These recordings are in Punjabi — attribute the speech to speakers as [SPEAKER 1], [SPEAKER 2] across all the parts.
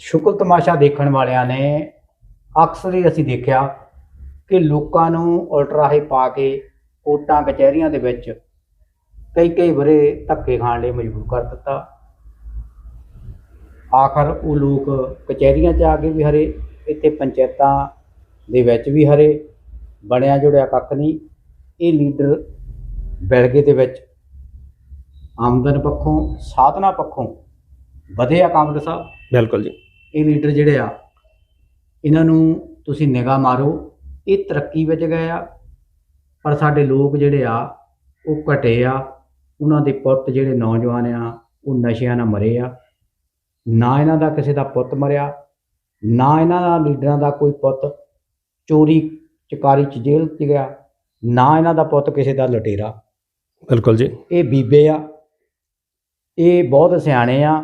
[SPEAKER 1] ਸ਼ੁਕਲ ਤਮਾਸ਼ਾ ਦੇਖਣ ਵਾਲਿਆਂ ਨੇ ਅਕਸਰ ਹੀ ਅਸੀਂ ਦੇਖਿਆ ਕਿ ਲੋਕਾਂ ਨੂੰ ਉਲਟਰਾਹੇ ਪਾ ਕੇ ਕੋਟਾਂ, ਕਚਹਿਰੀਆਂ ਦੇ ਵਿੱਚ ਕਈ ਕਈ ਬਰੇ ਧੱਕੇ ਖਾਣ ਲਈ ਮਜਬੂਰ ਕਰ ਦਿੱਤਾ। ਆਖਰ ਉਹ ਲੋਕ ਕਚਹਿਰੀਆਂ 'ਚ ਆ ਕੇ ਵੀ ਹਰੇ, ਇੱਥੇ ਪੰਚਾਇਤਾਂ ਦੇ ਵਿੱਚ ਵੀ ਹਰੇ, ਬਣਿਆ ਜੁੜਿਆ ਕੱਖ ਨਹੀਂ। ਇਹ ਲੀਡਰ ਬੈਲਗੇ ਦੇ ਵਿੱਚ ਆਮਦਨ ਪੱਖੋਂ, ਸਾਧਨਾ ਪੱਖੋਂ ਵਧੇ ਆ ਕਾਂਗਰਸ ਸਾਹਿਬ?
[SPEAKER 2] ਬਿਲਕੁਲ ਜੀ।
[SPEAKER 1] ਇਹ ਲੀਡਰ ਜਿਹੜੇ ਆ ਇਹਨਾਂ ਨੂੰ ਤੁਸੀਂ ਨਿਗਾਹ ਮਾਰੋ ਇਹ ਤਰੱਕੀ ਵਿੱਚ ਗਏ ਆ ਪਰ ਸਾਡੇ ਲੋਕ ਜਿਹੜੇ ਆ ਉਹ ਘਟੇ ਆ ਉਹਨਾਂ ਦੇ ਪੁੱਤ ਜਿਹੜੇ ਨੌਜਵਾਨ ਆ ਉਹ ਨਸ਼ਿਆਂ ਨਾਲ ਮਰੇ ਆ। ਨਾ ਇਹਨਾਂ ਦਾ ਕਿਸੇ ਦਾ ਪੁੱਤ ਮਰਿਆ ਨਾ ਇਹਨਾਂ ਦਾ ਲੀਡਰਾਂ ਦਾ ਕੋਈ ਪੁੱਤ ਚੋਰੀ ਚਕਾਰੀ ਚ ਜੇਲ੍ਹ ਚ ਗਿਆ ਨਾ ਇਹਨਾਂ ਦਾ ਪੁੱਤ ਕਿਸੇ ਦਾ ਲਟੇਰਾ।
[SPEAKER 2] ਬਿਲਕੁਲ ਜੀ।
[SPEAKER 1] ਇਹ ਬੀਬੇ ਆ ਇਹ ਬਹੁਤ ਸਿਆਣੇ ਆ